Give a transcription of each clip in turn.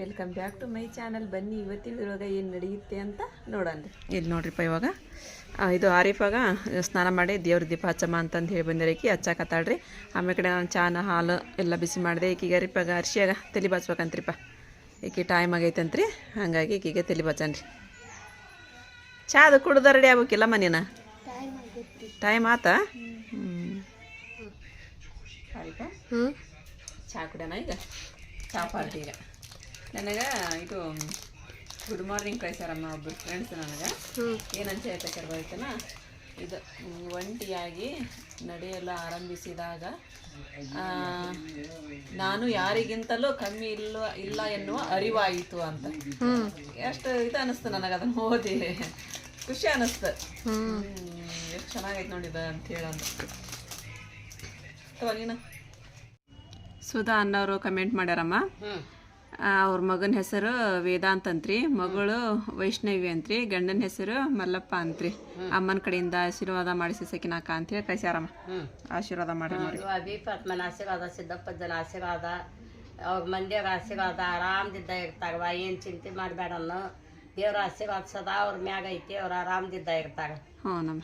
Welcome back to my channel ಬನ್ನಿ ಇವತ್ತಿನ ಇವಾಗ ಏನು ನಡೆಯುತ್ತೆ ಅಂತ ನೋಡೋಣ. ಇಲ್ಲಿ ನೋಡ್ರಿಪ್ಪ ಇವಾಗ. ಇದು ಆರೀಫಾಗ ಸ್ನಾನ ಮಾಡಿ ದೇವ್ರ ದೀಪ ಹಚ್ಚಮ್ಮ ಅಂತಂದು ಹೇಳಿ ಬಂದಿರ ಈಕಿ. ಹಚ್ಚಾಕತ್ತಾಳ್ರಿ ಆಮೇಲೆ ಕಡೆ ನಾನು ಚಾನ ಹಾಲು ಎಲ್ಲ ಬಿಸಿ ಮಾಡಿದೆ. ಈಕಿಗೆ ಅರಿಪಾಗ ಅರ್ಶಿಯಾಗ ತಲೆ ಬಾಚ್ಬೇಕಂತ್ರಿಪ್ಪ. ಈಕೆ ಟೈಮ್ ಆಗೈತಂತ್ರಿ. ಹಾಗಾಗಿ ಈಕಿಗೆ ತಲೆ ಬಾಚನ್ರಿ ಚಾ ಅದು ಕುಡ್ದ ರೆಡಿ ಆಗ್ಬೇಕಿಲ್ಲ ಮನೇನ ಟೈಮ್ ಆತ? ಹ್ಞೂ ಹ್ಞೂ ಚಾ ಕುಡಿಯೋಣ ಈಗ? ಚಾ ಪಾರ್ಟಿ ಈಗ ನನಗೆ ಇದು ಗುಡ್ ಮಾರ್ನಿಂಗ್ ಕಳಿಸ್ಯಾರಮ್ಮ ಒಬ್ಬರು ಫ್ರೆಂಡ್ಸ್ ನನಗೆ. ಏನಂತ ಹೇಳ್ತಾರೆ ಬರ್ತೇನ ಇದು ಒಂಟಿಯಾಗಿ ನಡೆಯಲು ಆರಂಭಿಸಿದಾಗ ನಾನು ಯಾರಿಗಿಂತಲೂ ಕಮ್ಮಿ ಇಲ್ಲ ಇಲ್ಲ ಎನ್ನುವ ಅರಿವಾಯಿತು ಅಂತ. ಎಷ್ಟು ಇದು ಅನಿಸ್ತು ನನಗೆ ಅದನ್ನು ಓದಿ. ಖುಷಿ ಅನಿಸ್ತು. ಹ್ಞೂ ಎಷ್ಟು ಚೆನ್ನಾಗೈತೆ ನೋಡಿದ ಅಂತ ಹೇಳಂತ ಸುಧಾ ಅನ್ನೋರು ಕಮೆಂಟ್ ಮಾಡ್ಯಾರಮ್ಮ. ಅವ್ರ ಮಗನ ಹೆಸರು ವೇದಾಂತ್ ಅಂತ್ರಿ ಮಗಳು ವೈಷ್ಣವಿ ಅಂತ್ರಿ ಗಂಡನ ಹೆಸರು ಮಲ್ಲಪ್ಪ ಅಂತ್ರಿ. ಅಮ್ಮನ ಕಡೆಯಿಂದ ಆಶೀರ್ವಾದ ಮಾಡಿಸಿ ಸಕಿನಾಕ ಅಂತ ಹೇಳಿ ಕಳ್ಸ್ಯಾರಮ್ಮ ಆಶೀರ್ವಾದ ಮಾಡಿ ನೋಡಿ ಅಭಿ ಪದ್ಮನ ಆಶೀರ್ವಾದ ಸಿದ್ದಪ್ಪಜ್ಜನ ಆಶೀರ್ವಾದ ಅವ್ರ ಮಂದಿಯವ್ರ ಆಶೀರ್ವಾದ ಆರಾಮದಿದ್ದ ಇರ್ತಾರವ ಏನು ಚಿಂತೆ ಮಾಡಬೇಡನ್ನು ದೇವ್ರ ಆಶೀರ್ವಾದ ಸದಾ ಅವ್ರ ಮ್ಯಾಗ ಐತಿ ಅವ್ರು ಆರಾಮದಿದ್ದ ಇರ್ತಾರ ಹ್ಞೂ ನಮ್ಮ.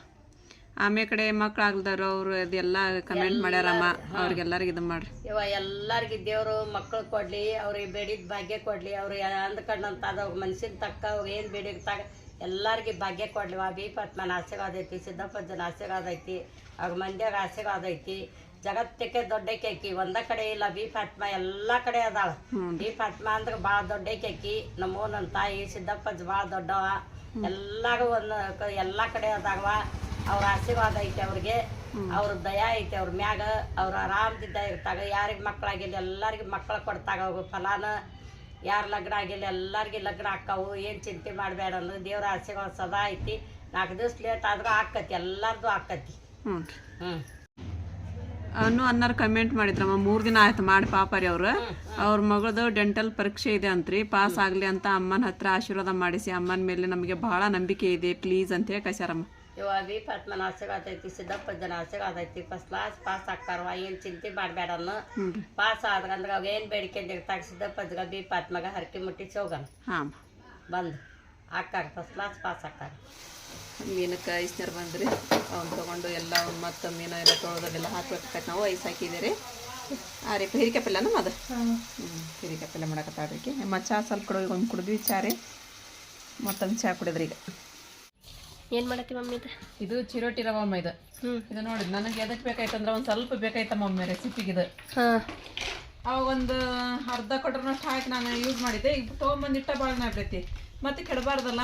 ಆಮೇಲೆ ಕಡೆ ಮಕ್ಳಾಗ್ದಾರು ಅವರು ಅದೆಲ್ಲ ಕಮೆಂಟ್ ಮಾಡ್ಯಾರಮ್ಮ. ಅವ್ರಿಗೆಲ್ಲರಿಗೆ ಇದು ಮಾಡ್ರಿ. ಇವ ಎಲ್ಲಾರ್ಗಿ ದೇವರು ಮಕ್ಕಳು ಕೊಡ್ಲಿ ಅವ್ರಿಗೆ ಬೇಡಿದ ಭಾಗ್ಯ ಕೊಡ್ಲಿ ಅವ್ರು ಅಂದ್ಕೊಂಡಂತ ಅವ್ರ ಮನ್ಸಿನ ತಕ್ಕ ಅವ್ರು ಏನು ತಗ ಎಲ್ಲರಿಗೆ ಭಾಗ್ಯ ಕೊಡ್ಲಿ. ಬಿ ಪದ್ಮನ ಆಶೀರ್ವಾದ ಐತಿ ಸಿದ್ದಪ್ಪಜ್ಜನ ಆಶೀರ್ವಾದ ಐತಿ ಅವ್ರ ಮಂದಿಯವ್ರ ಆಶೀರ್ವಾದ ಐತಿ. ಜಗತ್ತಕ್ಕೆ ದೊಡ್ಡ ಕೆಕ್ಕಿ ಒಂದ ಕಡೆ ಇಲ್ಲ ಬಿ ಫಾತ್ಮ ಎಲ್ಲಾ ಕಡೆ ಅದಾಳ. ಬಿ ಫಾತ್ಮ ಅಂದ್ರೆ ಭಾಳ ದೊಡ್ಡ ಕೆಕ್ಕಿ ನಮ್ಮ ನನ್ನ ತಾಯಿ ಸಿದ್ದಪ್ಪಜ್ಜ ಭಾಳ ದೊಡ್ಡವ. ಎಲ್ಲಾರು ಒಂದು ಎಲ್ಲಾ ಕಡೆ ಅದಾವ ಅವ್ರ ಆಶೀರ್ವಾದ ಐತೆ ಅವ್ರಿಗೆ ಅವ್ರ ದಯ ಐತೆ ಅವ್ರ ಮ್ಯಾಗ ಅವ್ರ ಆರಾಮದಿದ್ದ ಇರ್ತಾಗ ಯಾರಿಗೆ ಮಕ್ಕಳಾಗಿಲ್ಲ ಎಲ್ಲರಿಗೆ ಮಕ್ಕಳು ಕೊಡ್ತಾಗ ಅವ್ರ ಫಲಾನ. ಯಾರು ಲಗ್ನ ಆಗಿಲ್ಲ ಎಲ್ಲರಿಗೆ ಲಗ್ನ ಆಕ್ಕಾವು ಏನು ಚಿಂತೆ ಮಾಡಬೇಡ ಅಂದ್ರೆ ದೇವ್ರ ಆಶೀರ್ವಾದ ಸದಾ ಐತಿ. ನಾಲ್ಕು ದಿವಸ ಲೇಟ್ ಆದ್ರೂ ಆಕತಿ ಎಲ್ಲಾರ್ದು ಆಕತಿ. ಹ್ಞೂ ಅನ್ನು ಅನ್ನಾರು ಕಮೆಂಟ್ ಮಾಡಿದ್ರಮ್ಮ ಮೂರು ದಿನ ಆಯ್ತು ಮಾಡಿ ಪಾಪರಿ ಅವರು. ಅವ್ರ ಮಗಳದು ಡೆಂಟಲ್ ಪರೀಕ್ಷೆ ಇದೆ ಅಂತ್ರಿ ಪಾಸ್ ಆಗಲಿ ಅಂತ ಅಮ್ಮನ ಹತ್ರ ಆಶೀರ್ವಾದ ಮಾಡಿಸಿ ಅಮ್ಮನ ಮೇಲೆ ನಮಗೆ ಬಹಳ ನಂಬಿಕೆ ಇದೆ ಪ್ಲೀಸ್ ಅಂತ ಹೇಳಿ ಕಳ್ಸ್ಯಾರಮ್ಮ. ಇವ ಬಿ ಪದ್ಮನ ಆಶೀರ್ವಾದ ಆತೈತಿ ಸಿದ್ದಪ್ಪಜ್ಜನ ಆಶೀರ್ವಾದ ಐತಿ ಫಸ್ಟ್ ಕ್ಲಾಸ್ ಪಾಸ್ ಆಕ್ಕಾರವ ಏನು ಚಿಂತೆ ಮಾಡಬೇಡ ಅನ್ನೋ. ಹ್ಞೂ ಪಾಸ್ ಆದ್ರಂದ್ರೆ ಅವಾಗ ಏನು ಬೇಡಿಕೆ ಇರ್ತಾಗ ಸಿದ್ದಪ್ಪಜ್ಜಗ ಬಿ ಪದ್ಮಗ ಹರಕಿ ಮುಟ್ಟಿ ಹೋಗನ್ ಹಾಂ. ಬಂದು. ಆಕ್ಕಾರ ಫಸ್ಟ್ ಕ್ಲಾಸ್ ಪಾಸ್ ಆಕ್ಕಾರ ಮೀನಕ್ಕೆ ಐಸ್ನರ್ ಬಂದ್ರಿ. ಅವ್ನು ತೊಗೊಂಡು ಎಲ್ಲ ಅವ್ನು ಮತ್ತು ಮೀನು ಎಲ್ಲ ತೊಳೆದೆಲ್ಲ ಹಾಕ್ಬೇಕಾಗತ್ತೆ ನಾವು ಐಸ್ ಹಾಕಿದ್ದೀರಿ ಆ ರೀ ಹಿರಿಕಾಯಿ ಪಲ್ಯ ನಮ್ಮ ಅದು? ಹ್ಞೂ ಹಿರಿಕಾಯಿ ಪಲ್ಯ ಮಾಡಕತ್ತಾಡ್ರಿ ಮತ್ತೆ ಚಹಾ ಸ್ವಲ್ಪ ಕೊಡೋ ಒಂದು ಕುಡಿದ್ವಿ ಚಾ ರೀ. ಮತ್ತೊಂದು ಚಹಾ ಕುಡಿದ್ರಿ ಈಗ. ಏನು ಮಾಡತ್ತಿ ಮಮ್ಮಿ ಇದು? ಇದು ಚಿರೋಟಿ ರವಮ್ಮ ಇದು. ಹ್ಞೂ ಇದು ನೋಡಿ ನನಗೆ ಎದಕ್ ಬೇಕಾಯ್ತಂದ್ರೆ ಒಂದು ಸ್ವಲ್ಪ ಬೇಕಾಯ್ತಮ್ಮ ಒಮ್ಮೆ ರೆಸಿಪಿಗೆ ಇದು ಅವಾಗ ಒಂದು ಅರ್ಧ ಕೊಟ್ರನಷ್ಟು ಹಾಕಿ ನಾನು ಯೂಸ್ ಮಾಡಿದ್ದೆ. ಈಗ ತೊಗೊಂಬಂದು ಇಟ್ಟ ಭಾಳ ಆಗ್ತೈತಿ ಮತ್ತೆ ಕೆಡಬಾರ್ದಲ್ಲ?